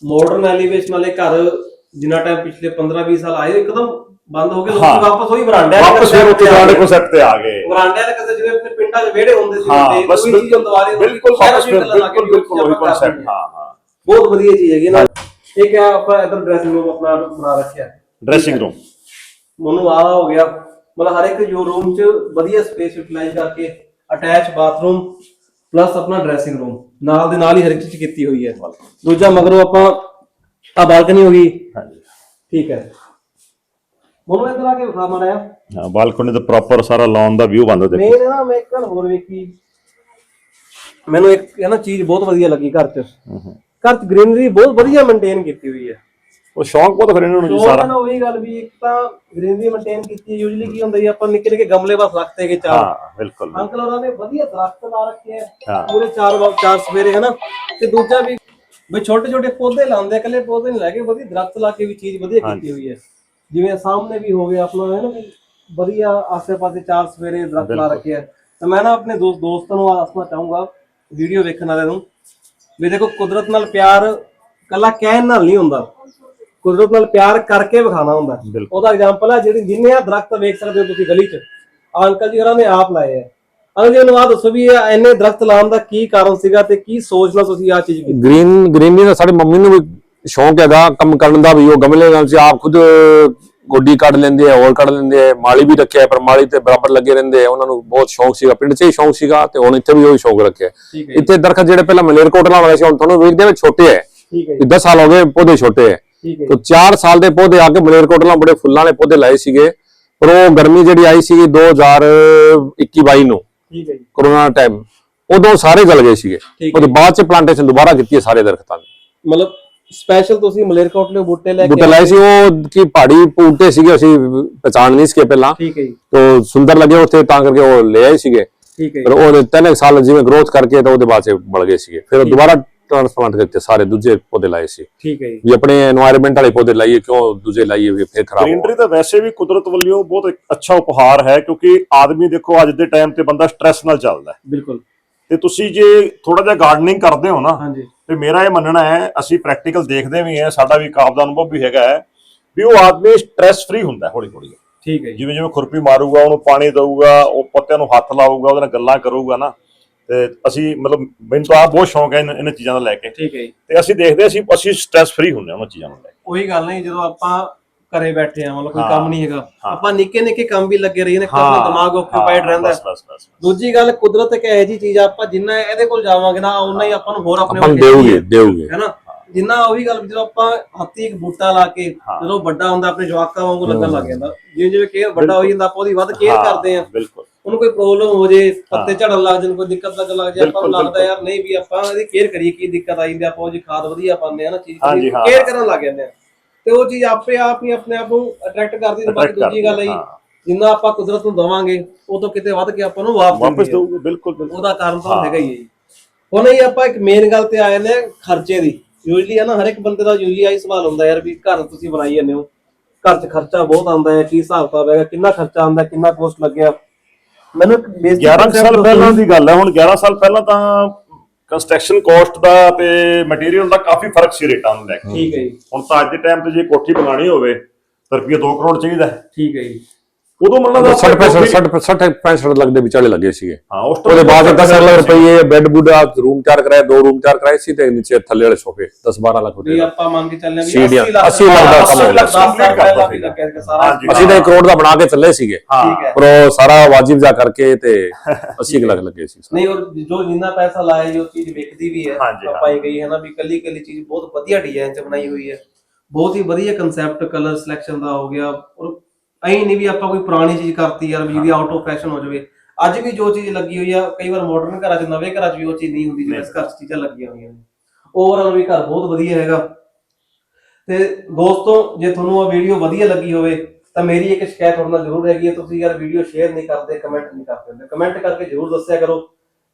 ਮਾਡਰਨ ਐਲੀਵੇਸ਼ਨ ਵਾਲੇ ਘਰ ਜਿੰਨਾ ਟਾਈਮ ਪਿਛਲੇ 15 20 ਸਾਲ ਆਏ ਇੱਕਦਮ ਬੰਦ ਹੋ ਗਏ। ਲੋਕੀ। ਵਾਪਸ ਉਹੀ ਬਰਾਂਡੇ ਵਾਪਸ ਫਿਰ ਉੱਥੇ ਦੇ ਕਨਸੈਪਟ ਤੇ ਆ ਗਏ। ਬਰਾਂਡੇ ਵਾਲੇ ਕਦੇ ਜਿਵੇਂ ਆਪਣੇ ਪਿੰਡਾਂ 'ਚ ਵਿਹੜੇ ਹੁੰਦੇ ਸੀ ਹਾਂ ਬਸ ਹੁਣ ਦੁਬਾਰੇ ਬਿਲਕੁਲ ਵਾਪਸ ਬਿਲਕੁਲ ਬਿਲਕੁਲ ਉਹੀ ਕਨਸੈਪਟ ਹਾਂ। ਹਾਂ ਬਹੁਤ ਵਧੀਆ ਚੀਜ਼ ਹੈਗੀ ਨਾ। ਇਹ ਕਿਆ ਆਪਾਂ ਇਧਰ ਡਰੈਸਿੰਗ ਰੂਮ ਆਪਣਾ ਬਣਾ ਰੱਖਿਆ। ਡਰੈਸਿੰਗ ਰੂਮ ਮੈਨੂੰ ਆ ਹੋ ਗਿਆ। ਮਤਲਬ ਹਰ ਇੱਕ ਜੋ ਰੂਮ 'ਚ ਵਧੀਆ ਸਪੇਸ ਯੂਟਿਲਾਈਜ਼ ਕਰਕੇ ਅਟੈਚ ਬਾਥਰੂਮ ਪਲੱਸ ਆਪਣਾ ਡਰੈਸਿੰਗ ਰੂਮ ਨਾਲ ਦੇ ਨਾਲ ਹੀ ਹਰ ਇੱਕ ਚੀਜ਼ ਕੀਤੀ ਹੋਈ ਹੈ। ਦੂਜਾ ਮਗਰੋਂ ਆਪਾਂ ਆ ਬਾਲਕਨੀ ਹੋ ਗਈ। ਹਾਂਜੀ। ਠੀਕ ਹੈ। ਮੈਨੂੰ ਇੱਧਰ ਆ ਕੇ ਵਿਖਾ ਮਾਰਿਆ ਹਾਂ ਬਾਲਕਨੀ ਦਾ ਪ੍ਰੋਪਰ ਸਾਰਾ ਲਾਉਣ ਦਾ ਵਿਊ ਬੰਦਾ ਦੇਖੋ ਮੇਨ ਨਾ ਮੈਂ ਇੱਕ ਗੱਲ ਹੋਰ ਵੇਖੀ। ਮੈਨੂੰ ਇੱਕ ਇਹ ਨਾ ਚੀਜ਼ ਬਹੁਤ ਵਧੀਆ ਲੱਗੀ ਘਰ 'ਚ। ਘਰ 'ਚ ਗ੍ਰੀਨਰੀ ਬਹੁਤ ਵਧੀਆ ਮੇਨਟੇਨ ਕੀਤੀ ਹੋਈ ਹੈ। ਉਹ ਸ਼ੌਂਕ ਬਹੁਤ ਫਿਰ ਇਹਨਾਂ ਨੂੰ ਜੀ ਸਾਰਾ ਸਾਰਾ। ਨਾ ਉਹੀ ਗੱਲ ਵੀ ਇੱਕ ਤਾਂ ਗ੍ਰੀਨਰੀ ਮੇਨਟੇਨ ਕੀਤੀ ਯੂਜੂਲੀ ਕੀ ਹੁੰਦਾ ਜੀ ਆਪਾਂ ਨਿੱਕੇ ਨਿੱਕੇ ਗਮਲੇ ਬਸ ਰੱਖਤੇ ਹੈਗੇ ਚਾਰ। ਹਾਂ ਬਿਲਕੁਲ ਅੰਕਲ ਉਹਨਾਂ ਨੇ ਵਧੀਆ ਦਰਖਤ ਲਾ ਰੱਖੇ ਆ ਹਾਂ। ਪੂਰੇ ਚਾਰ ਵਾ- ਚਾਰ ਸਵੇਰੇ ਹਨਾ? ਤੇ ਦੂਜਾ ਵੀ ਵੀ ਛੋਟੇ ਛੋਟੇ ਪੌਦੇ ਲਾਉਂਦੇ ਆ, ਇਕੱਲੇ ਪੌਦੇ ਨਹੀਂ ਲਾਗੇ ਵਧੀਆ ਦਰਖਤ ਲਾ ਕੇ ਵੀ ਚੀਜ਼ ਵਧੀਆ ਕੀਤੀ ਹੋਈ ਹੈ। ਜਿਵੇਂ ਸਾਹਮਣੇ ਵੀ ਹੋ ਗਿਆ ਆਪਣਾ ਹੈ ਨਾ ਵੀ ਵਧੀਆ ਆਸੇ-ਪਾਸੇ ਚਾਰ ਸਵੇਰੇ ਦਰਖਤ ਲਾ ਰੱਖੇ ਆ ਤਾਂ ਮੈਂ ਨਾ ਆਪਣੇ ਦੋਸਤ ਦੋਸਤਾਂ ਨੂੰ ਆਸਣਾ ਚਾਹੂੰਗਾ ਵੀਡੀਓ ਵੇਖਣ ਵਾਲਿਆਂ ਨੂੰ। ਵੀ ਦੇਖੋ ਕੁਦਰਤ ਨਾਲ ਪਿਆਰ ਕੱਲਾ ਕਹਿਣ ਨਾਲ ਨਹੀਂ ਹੁੰਦਾ। ਕੁਦਰਤ ਨਾਲ ਪਿਆਰ ਕਰਕੇ ਵਿਖਾਣਾ ਹੁੰਦਾ। ਉਹਦਾ ਐਗਜ਼ਾਮਪਲ ਹੈ ਜਿਹੜੇ ਜਿੰਨੇ ਆ ਦਰਖਤ ਵੇਖ ਸਕਦੇ ਹੋ ਤੁਸੀਂ ਗਲੀ 'ਚ। ਅੰਕਲ ਜੀ ਹੋਰਾਂ ਨੇ ਆਪ ਲਾਏ ਆ। ਅੰਕਲ ਜੀ ਨੂੰ ਦੱਸੋ ਵੀ ਇਹ ਇੰਨੇ ਦਰਖਤ ਲਾਉਣ ਦਾ ਕੀ ਕਾਰਨ ਸੀਗਾ ਤੇ ਕੀ ਸੋਚ ਨਾਲ ਤੁਸੀਂ ਆਹ ਚੀਜ਼ ਕੀਤੀ? ਗ੍ਰੀਨ ਗ੍ਰੀਨਰੀ ਦਾ ਸਾਡੇ ਮੰਮੀ ਨੂੰ ਵੀ ਸ਼ੌਂਕ ਹੈਗਾ ਕੰਮ ਕਰਨ ਦਾ ਵੀ ਉਹ ਗਮਲੇ ਨਾਲ ਸੀ ਆਪ ਖੁਦ ਗੋਡੀ ਕੱਢ ਲੈਂਦੇ ਆ ਹੋਰ ਕੱਢ ਲੈਂਦੇ ਆ ਮਾਲੀ ਵੀ ਰੱਖਿਆ ਪਰ ਮਾਲੀ ਤੇ ਬਰਾਬਰ ਲੱਗੇ ਰਹਿੰਦੇ ਆ। ਉਹਨਾਂ ਨੂੰ ਬਹੁਤ ਸ਼ੌਂਕ ਸੀਗਾ ਪਿੰਡ 'ਚ ਹੀ ਸ਼ੌਂਕ ਸੀਗਾ ਤੇ ਹੁਣ ਇੱਥੇ ਵੀ ਉਹੀ ਸ਼ੌਂਕ ਰੱਖਿਆ। ਇੱਥੇ ਦਰਖਤ ਜਿਹੜੇ ਪਹਿਲਾਂ ਮਲੇਰਕੋਟਲਾ ਵਾਲੇ ਸੀ ਹੁਣ ਤੁਹਾਨੂੰ ਵੇਖਦੇ ਆ ਛੋਟੇ ਹੈ ਠੀਕ ਹੈ ਜੀ। 10 ਸਾਲ ਹੋ ਗਏ ਪੌਦੇ ਛੋਟੇ ਹੈ ਤੋ 4 ਸਾਲ ਦੇ ਪੌਦੇ ਆ ਕੇ ਮਲੇਰਕੋਟਲਾ ਬੜੇ ਫੁੱਲਾਂ ਵਾਲੇ ਪੌਦੇ ਲਾਏ ਸੀਗੇ ਪਰ ਉਹ ਗਰਮੀ ਜਿਹੜੀ ਆਈ ਸੀਗੀ 2021-22 ਨੂੰ ਠੀਕ ਹੈ ਜੀ। ਕਰੋਨਾ ਟਾਈਮ ਉਦੋਂ ਸਾਰੇ ਗਲ ਗਏ ਸੀਗੇ। ਉਹਦੇ ਬਾਅਦ ਚ ਪਲਾਂਟੇਸ਼ਨ ਦੁਬਾਰਾ ਕੀਤੀ ਹੈ ਸਾਰੇ ਦਰਖਤਾਂ ਦੀ। ਮਤਲਬ ਸਪੈਸ਼ਲ ਤੁਸੀਂ ਮਲੇਰਕੋਟਲੇ ਬੂਟੇ ਲੈ ਕੇ ਬੂਟੇ ਲਾਏ ਸੀ ਉਹ ਕੀ ਪਹਾੜੀ ਬੂਟੇ ਸੀਗੇ ਅਸੀਂ ਪਛਾਣ ਨਹੀਂ ਸਕੇ ਪਹਿਲਾਂ। ਠੀਕ ਹੈ ਜੀ। ਤੋਂ ਸੁੰਦਰ ਲੱਗੇ ਉੱਥੇ ਤਾਂ ਕਰਕੇ ਉਹ ਲੈ ਆਏ ਸੀਗੇ। ਠੀਕ ਹੈ ਪਰ ਉਹ ਤਿੰਨ ਸਾਲ ਜਿਵੇਂ ਗਰੋਥ ਕਰਕੇ ਤਾਂ ਉਹਦੇ ਬਾਅਦ ਚ ਬਲ ਗਏ ਸੀਗੇ। ਫਿਰ ਦੁਬਾਰਾ ਟ੍ਰਾਂਸਪਲਾਂਟ ਕਰਕੇ ਸਾਰੇ ਦੂਜੇ ਪੌਦੇ ਲਾਏ ਸੀ। ਠੀਕ ਹੈ ਜੀ। ਆਪਣੇ এনवायरमेंट ਵਾਲੇ ਪੌਦੇ ਲਾਈਏ ਕਿਉਂ ਦੂਜੇ ਲਾਈਏ ਵੀ ਫੇਰ ਖਰਾਬ ਗ੍ਰੀਨਰੀ ਤਾਂ ਵੈਸੇ ਵੀ ਕੁਦਰਤ ਵੱਲੋਂ ਬਹੁਤ ਅੱਛਾ ਉਪਹਾਰ ਹੈ ਕਿਉਂਕਿ ਆਦਮੀ ਦੇਖੋ ਅੱਜ ਦੇ ਟਾਈਮ ਤੇ ਬੰਦਾ ਸਟ्रेस ਨਾਲ ਚੱਲਦਾ ਹੈ। ਬਿਲਕੁਲ। ਤੇ ਤੁਸੀਂ ਜੇ ਥੋੜਾ ਜਿਹਾ ਗਾਰਡਨਿੰਗ ਕਰਦੇ ਹੋ ਨਾ ਤੇ ਮੇਰਾ ਇਹ ਮੰਨਣਾ ਹੈ ਅਸੀਂ ਪ੍ਰੈਕਟੀਕਲ ਦੇਖਦੇ ਵੀ ਹਾਂ ਸਾਡਾ ਵੀ ਕਾਬ ਦਾ ਅਨੁਭਵ ਵੀ ਹੈਗਾ ਹੈ ਵੀ ਉਹ ਆਦਮੀ ਸਟ्रेस ਫ੍ਰੀ ਹੁੰਦਾ ਹੌਲੀ ਹੌਲੀ ਠੀਕ ਹੈ ਜਿਵੇਂ ਜਿਵੇਂ ਖੁਰਪੀ ਮਾਰੂਗਾ ਉਹਨੂੰ ਪਾਣੀ ਦਊਗਾ ਉਹ ਪੱਤਿਆਂ ਨੂੰ ਹੱਥ ਲਾਊਗਾ ਉਹਦੇ ਨਾਲ ਗੱਲਾਂ ਕਰੂਗਾ ਨਾ ਤੇ ਅਸੀਂ ਮਤਲਬ ਮੈਨੂੰ ਤਾਂ ਆਪ ਬਹੁਤ ਸ਼ੌਂਕ ਹੈ ਇਹਨਾਂ ਇਹਨਾਂ ਚੀਜ਼ਾਂ ਦਾ ਲੈ ਕੇ। ਠੀਕ ਹੈ ਜੀ। ਤੇ ਅਸੀਂ ਦੇਖਦੇ ਅਸੀਂ ਅਸੀਂ ਸਟ੍ਰੈਸ ਫ੍ਰੀ ਹੁੰਦੇ ਹਾਂ ਉਹਨਾਂ ਚੀਜ਼ਾਂ ਨੂੰ ਲੈ ਕੇ। ਉਹੀ ਗੱਲ ਨਹੀਂ ਜਦੋਂ ਆਪਾਂ ਘਰੇ ਬੈਠੇ ਆ ਮਤਲਬ ਕੋਈ ਕੰਮ ਨਹੀਂ ਹੈਗਾ। ਆਪਾਂ ਨਿੱਕੇ ਨਿੱਕੇ ਕੰਮ ਵੀ ਲੱਗੇ ਰਹੀਏ ਨੇ ਆਪਣਾ ਦਿਮਾਗ ਆਕਿਊਪਾਈਡ ਰਹਿੰਦਾ। ਦੂਜੀ ਗੱਲ ਕੁਦਰਤ ਇੱਕ ਇਹੋ ਜੀ ਚੀਜ਼ ਆ ਆਪਾਂ ਜਿੰਨਾ ਇਹਦੇ ਕੋਲ ਜਾਵਾਂਗੇ ਨਾ ਉਨਾ ਹੀ ਆਪਾਂ ਨੂੰ ਹੋਰ ਆਪਣੇ ਆਪਾਂ ਹੈ। ਦੇਊਗੇ ਹੈਨਾ ਜਿੰਨਾ ਉਹੀ ਗੱਲ ਜਦੋਂ ਆਪਾਂ ਹੱਥੀ ਇੱਕ ਬੂਟਾ ਲਾ ਕੇ। ਜਦੋਂ ਵੱਡਾ ਹੁੰਦਾ ਆਪਣੇ ਜਵਾਕਾਂ ਵਾਂਗੂ ਲੱਗਣ ਲੱਗ ਜਾਂਦਾ। ਜਿਵੇਂ ਜਿਵੇਂ ਕੇਅਰ ਵੱਡਾ ਹੋਈ ਜਾਂਦਾ ਆਪਾਂ ਉਹਦੀ ਵੱਧ ਕੇਅਰ ਕਰਦੇ ਆ ਬਿਲਕੁਲ। ਉਹਨੂੰ ਕੋਈ ਪ੍ਰੋਬਲਮ ਹੋ ਜੇ ਪੱਤੇ ਝੜਨ ਲੱਗ ਜਾਣ ਕੋਈ ਦਿੱਕਤ ਲੱਗਣ ਲੱਗ ਜੇ ਆਪਾਂ ਨੂੰ ਲੱਗਦਾ ਯਾਰ ਨਹੀਂ ਵੀ ਆਪਾਂ ਇਹਦੀ ਕੇਅਰ ਕਰੀਏ ਕੀ ਦਿੱਕਤ ਆਈ ਜਾਂਦੀ ਆਪਾਂ ਉਹ ਜੀ ਖਾਦ ਵਧੀਆ ਪਾਉਂਦੇ ਆ ਨਾ ਚੀਜ਼ ਕੇਅਰ। ਕਰਨ ਲੱਗ ਜਾਂਦੇ ਆ ਤੇ ਉਹ ਚੀਜ਼ ਆਪੇ ਆਪ ਹੀ ਆਪਣੇ ਆਪ ਨੂੰ ਅਟਰੈਕਟ ਕਰਦੀ ਤੇ ਬਾਕੀ ਦੂਜੀ ਗੱਲ ਹੈ। ਜਿੰਨਾ ਆਪਾਂ ਕੁਦਰਤ ਨੂੰ ਦਵਾਂਗੇ ਉਹ ਤੋਂ ਕਿਤੇ ਵੱਧ ਕੇ ਆਪਾਂ ਨੂੰ ਵਾਪਸ। ਦਊਗੇ ਬਿਲਕੁਲ ਬਿਲਕੁਲ ਉਹਦਾ ਕਾਰਨ ਤਾਂ। ਹੈਗਾ ਹੀ ਹੈ ਹੁਣ ਇਹ ਆਪਾਂ ਇੱਕ ਮੇਨ ਗੱਲ ਤੇ ਆਏ ਨੇ ਖਰਚੇ ਦੀ ਯੂਜਲੀ ਹੈ ਨਾ ਹਰ ਇੱਕ ਬੰਦੇ ਦਾ ਯੂਜਲੀ ਆਈ ਸਵਾਲ ਹੁੰਦਾ ਯਾਰ ਵੀ ਘਰ ਤੁਸੀਂ ਬਣਾਈ ਜਾਂਦੇ ਹੋ ਘਰ 'ਚ ਖਰਚਾ ਬਹੁਤ ਆਉਂਦਾ ਹੈ ਕੀ ਹਿਸਾਬ ਕਿਤਾਬ ਹੈਗਾ ਕਿੰਨਾ ਖਰਚਾ ਆਉਂਦਾ ਕਿੰਨਾ ਕੋਸਟ ਲੱਗਿਆ ਮੈਨੂੰ ਇੱਕ basic 11 ਕੁ concept ਸਾਲ ਦੱਸੋ ਪਹਿਲਾਂ। ਦੀ ਗੱਲ ਹੈ ਹੁਣ 11 ਸਾਲ ਪਹਿਲਾਂ ਤਾਂ ਕੰਸਟਰਕਸ਼ਨ ਕਾਸਟ ਦਾ ਤੇ ਮਟੀਰੀਅਲ ਦਾ ਕਾਫੀ ਫ਼ਰਕ ਸੀ ਰੇਟਾਂ ਨੂੰ ਲੈ ਕੇ ਠੀਕ ਹੈ ਜੀ ਹੁਣ ਤਾਂ ਅੱਜ ਦੇ ਟਾਈਮ ਤੇ ਜੇ ਕੋਠੀ ਬਣਾਣੀ ਹੋਵੇ ਤਾਂ ਰੁਪਈਆ 2 ਕਰੋੜ ਚਾਹੀਦਾ ਹੈ। ਠੀਕ ਹੈ ਜੀ ਉਦੋਂ ਮਤਲਬ 60 65 60 60 65 ਲੱਖ ਦੇ ਵਿਚਾਲੇ ਲੱਗੇ ਸੀਗੇ। ਹਾਂ ਉਸ ਉਹਦੇ ਬਾਅਦ 10 ਲੱਖ ਰੁਪਏ ਬੈੱਡ ਬੁੱਡ ਰੂਮ ਤਿਆਰ ਕਰਾਏ ਦੋ ਰੂਮ ਤਿਆਰ ਕਰਾਏ ਸੀ ਤੇ ਨੀਚੇ ਥੱਲੇ ਵਾਲੇ ਸੋਫੇ 10 12 ਲੱਖ ਰੁਪਏ ਆਪਾਂ ਮੰਨ ਕੇ ਚੱਲੇ ਵੀ ਸੀੜੀਆਂ, 80 ਲੱਖ 80 ਲੱਖ ਦਾ ਕੰਮ ਹੋ ਗਿਆ, 10 ਸਾਲ complete ਪਹਿਲਾਂ ਕਰਤਾ ਵੀ ਸੀਗਾ। ਲੱਗਿਆ ਸੀਗਾ ਸਾਰਾ। ਅਸੀਂ ਤਾਂ 1 ਕਰੋੜ ਦਾ ਬਣਾ ਕੇ ਚੱਲੇ ਸੀਗੇ। ਹਾਂ। ਠੀਕ ਹੈ। ਪਰ ਉਹ ਸਾਰਾ ਵਾਜਿਬ ਜਾ ਕਰਕੇ ਤੇ [LAUGHS] 80 ਲੱਖ ਲੱਗੇ ਸੀ। ਨਹੀਂ ਔਰ ਜੋ ਜਿੰਨਾ ਪੈਸਾ ਲਾਇਆ ਜੀ ਉਹ ਚੀਜ਼ ਵਿਕਦੀ ਵੀ ਹਾਂ। ਪਾਈ ਗਈ ਹੈ ਨਾ ਵੀ ਕੱਲੀ ਕੱਲੀ ਚੀਜ਼ ਬਹੁਤ ਵਧੀਆ ਡਿਜ਼ਾਈਨ 'ਚ ਬਣਾਈ ਹੋਈ ਹੈ। ਬਹੁਤ ਹੀ ਵਧੀਆ ਕਨਸੈਪਟ ਕਲਰ ਸਿਲੈਕਸ਼ਨ ਦਾ ਹੋ ਗਿਆ। ਔਰ ਐਂ ਨਹੀਂ ਵੀ ਆਪਾਂ ਕੋਈ ਪੁਰਾਣੀ ਚੀਜ਼ ਕਰਤੀ ਯਾਰ ਵੀ ਜਿਹਦੀ ਆਊਟ ਆਫ ਫੈਸ਼ਨ ਹੋ ਜਾਵੇ। ਅੱਜ ਵੀ ਜੋ ਚੀਜ਼ ਲੱਗੀ ਹੋਈ ਆ, ਕਈ ਵਾਰ ਮਾਡਰਨ ਘਰਾਂ 'ਚ, ਨਵੇਂ ਘਰਾਂ 'ਚ ਵੀ ਉਹ ਚੀਜ਼ ਨਹੀਂ ਹੁੰਦੀ ਜਿਵੇਂ ਇਸ ਘਰ 'ਚ ਚੀਜ਼ਾਂ ਲੱਗੀਆਂ ਹੋਈਆਂ ਨੇ। ਓਵਰਆਲ ਵੀ ਘਰ ਬਹੁਤ ਵਧੀਆ ਹੈਗਾ। ਤੇ ਦੋਸਤੋ, ਜੇ ਤੁਹਾਨੂੰ ਇਹ ਵੀਡੀਓ ਵਧੀਆ ਲੱਗੀ ਹੋਵੇ, ਤਾਂ ਮੇਰੀ ਇੱਕ ਸ਼ਿਕਾਇਤ ਤੁਹਾਡੇ ਨਾਲ ਜ਼ਰੂਰ ਹੈਗੀ ਹੈ ਤੁਸੀਂ ਯਾਰ ਵੀਡੀਓ ਸ਼ੇਅਰ ਨਹੀਂ ਕਰਦੇ ਕਮੈਂਟ ਨਹੀਂ ਕਰਦੇ ਕਮੈਂਟ ਕਰਕੇ ਜ਼ਰੂਰ ਦੱਸਿਆ ਕਰੋ।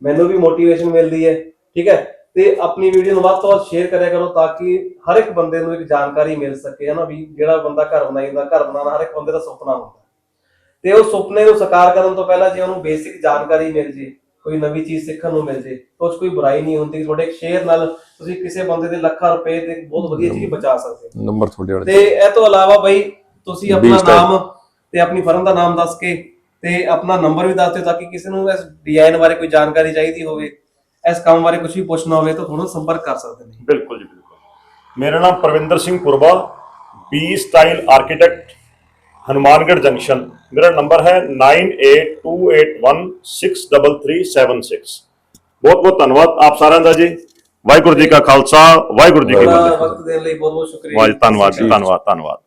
ਮੈਨੂੰ ਵੀ ਮੋਟੀਵੇਸ਼ਨ ਮਿਲਦੀ ਹੈ, ਠੀਕ ਹੈ? ਤੇ ਆਪਣੀ ਵੀਡੀਓ ਨੂੰ ਵੱਧ ਤੋਂ ਵੱਧ ਸ਼ੇਅਰ ਕਰਿਆ ਕਰੋ ਤਾਂ ਕਿ ਹਰ ਇੱਕ ਬੰਦੇ ਨੂੰ ਇੱਕ ਜਾਣਕਾਰੀ ਮਿਲ ਸਕੇ ਹੈ ਨਾ ਵੀ ਜਿਹੜਾ ਬੰਦਾ ਘਰ ਬਣਾਈਂਦਾ ਘਰ ਬਣਾਉਣਾ ਹਰ ਇੱਕ ਬੰਦੇ ਦਾ ਸੁਪਨਾ ਹੁੰਦਾ। ਤੇ ਉਹ ਸੁਪਨੇ ਨੂੰ ਸਾਕਾਰ ਕਰਨ ਤੋਂ ਪਹਿਲਾਂ ਜੇ ਉਹਨੂੰ ਬੇਸਿਕ ਜਾਣਕਾਰੀ ਮਿਲ ਜੇ ਕੋਈ ਨਵੀਂ ਚੀਜ਼ ਸਿੱਖਣ ਨੂੰ ਮਿਲ ਜੇ ਤਾਂ 'ਚ ਕੋਈ ਬੁਰਾਈ ਨਹੀਂ ਹੁੰਦੀ। ਤੁਹਾਡੇ ਇੱਕ ਸ਼ੇਅਰ ਨਾਲ ਤੁਸੀਂ ਕਿਸੇ ਬੰਦੇ ਦੇ ਲੱਖਾਂ ਰੁਪਏ ਤੇ ਬਹੁਤ ਵਧੀਆ ਚੀਜ਼ ਬਚਾ ਸਕਦੇ ਹੋ। ਨੰਬਰ ਤੁਹਾਡੇ ਵਾਲੇ ਤੇ ਇਹ ਤੋਂ ਇਲਾਵਾ ਬਈ ਤੁਸੀਂ ਆਪਣਾ। ਨਾਮ ਤੇ ਆਪਣੀ ਫਰਮ ਦਾ ਨਾਮ ਦੱਸ ਕੇ ਤੇ ਆਪਣਾ ਨੰਬਰ ਵੀ ਦੱਸ ਦਿਓ ਤਾਂ ਕਿ ਕਿਸੇ ਨੂੰ ਇਸ ਡਿਜ਼ਾਈਨ ਬਾਰੇ ਕੋਈ ਜਾਣਕਾਰੀ ਚਾਹੀਦੀ ਹੋਵੇ। ਇਸ ਕੰਮ ਬਾਰੇ ਕੁਝ ਵੀ ਪੁੱਛਣਾ ਹੋਵੇ ਤਾਂ ਤੁਹਾਨੂੰ ਸੰਪਰਕ ਕਰ ਸਕਦੇ ਨੇ। ਬਿਲਕੁਲ ਜੀ ਬਿਲਕੁਲ। ਮੇਰਾ ਨਾਮ Parvinder Singh Purba B style architect Hanumangarh junction. ਮੇਰਾ ਨੰਬਰ ਹੈ 9828163376 ਬਹੁਤ ਬਹੁਤ ਧੰਨਵਾਦ ਆਪ ਸਾਰਿਆਂ ਦਾ ਜੀ। ਵਾਹਿਗੁਰੂ ਜੀ ਕਾ ਖਾਲਸਾ ਵਾਹਿਗੁਰੂ ਜੀ ਕੀ ਫਤਿਹ। ਵਕਤ ਦੇਣ ਲਈ ਬਹੁਤ ਬਹੁਤ ਸ਼ੁਕਰੀਆ। ਵਾਹਿਗੁਰੂ ਧੰਨਵਾਦ ਜੀ ਧੰਨਵਾਦ ਧੰਨਵਾਦ।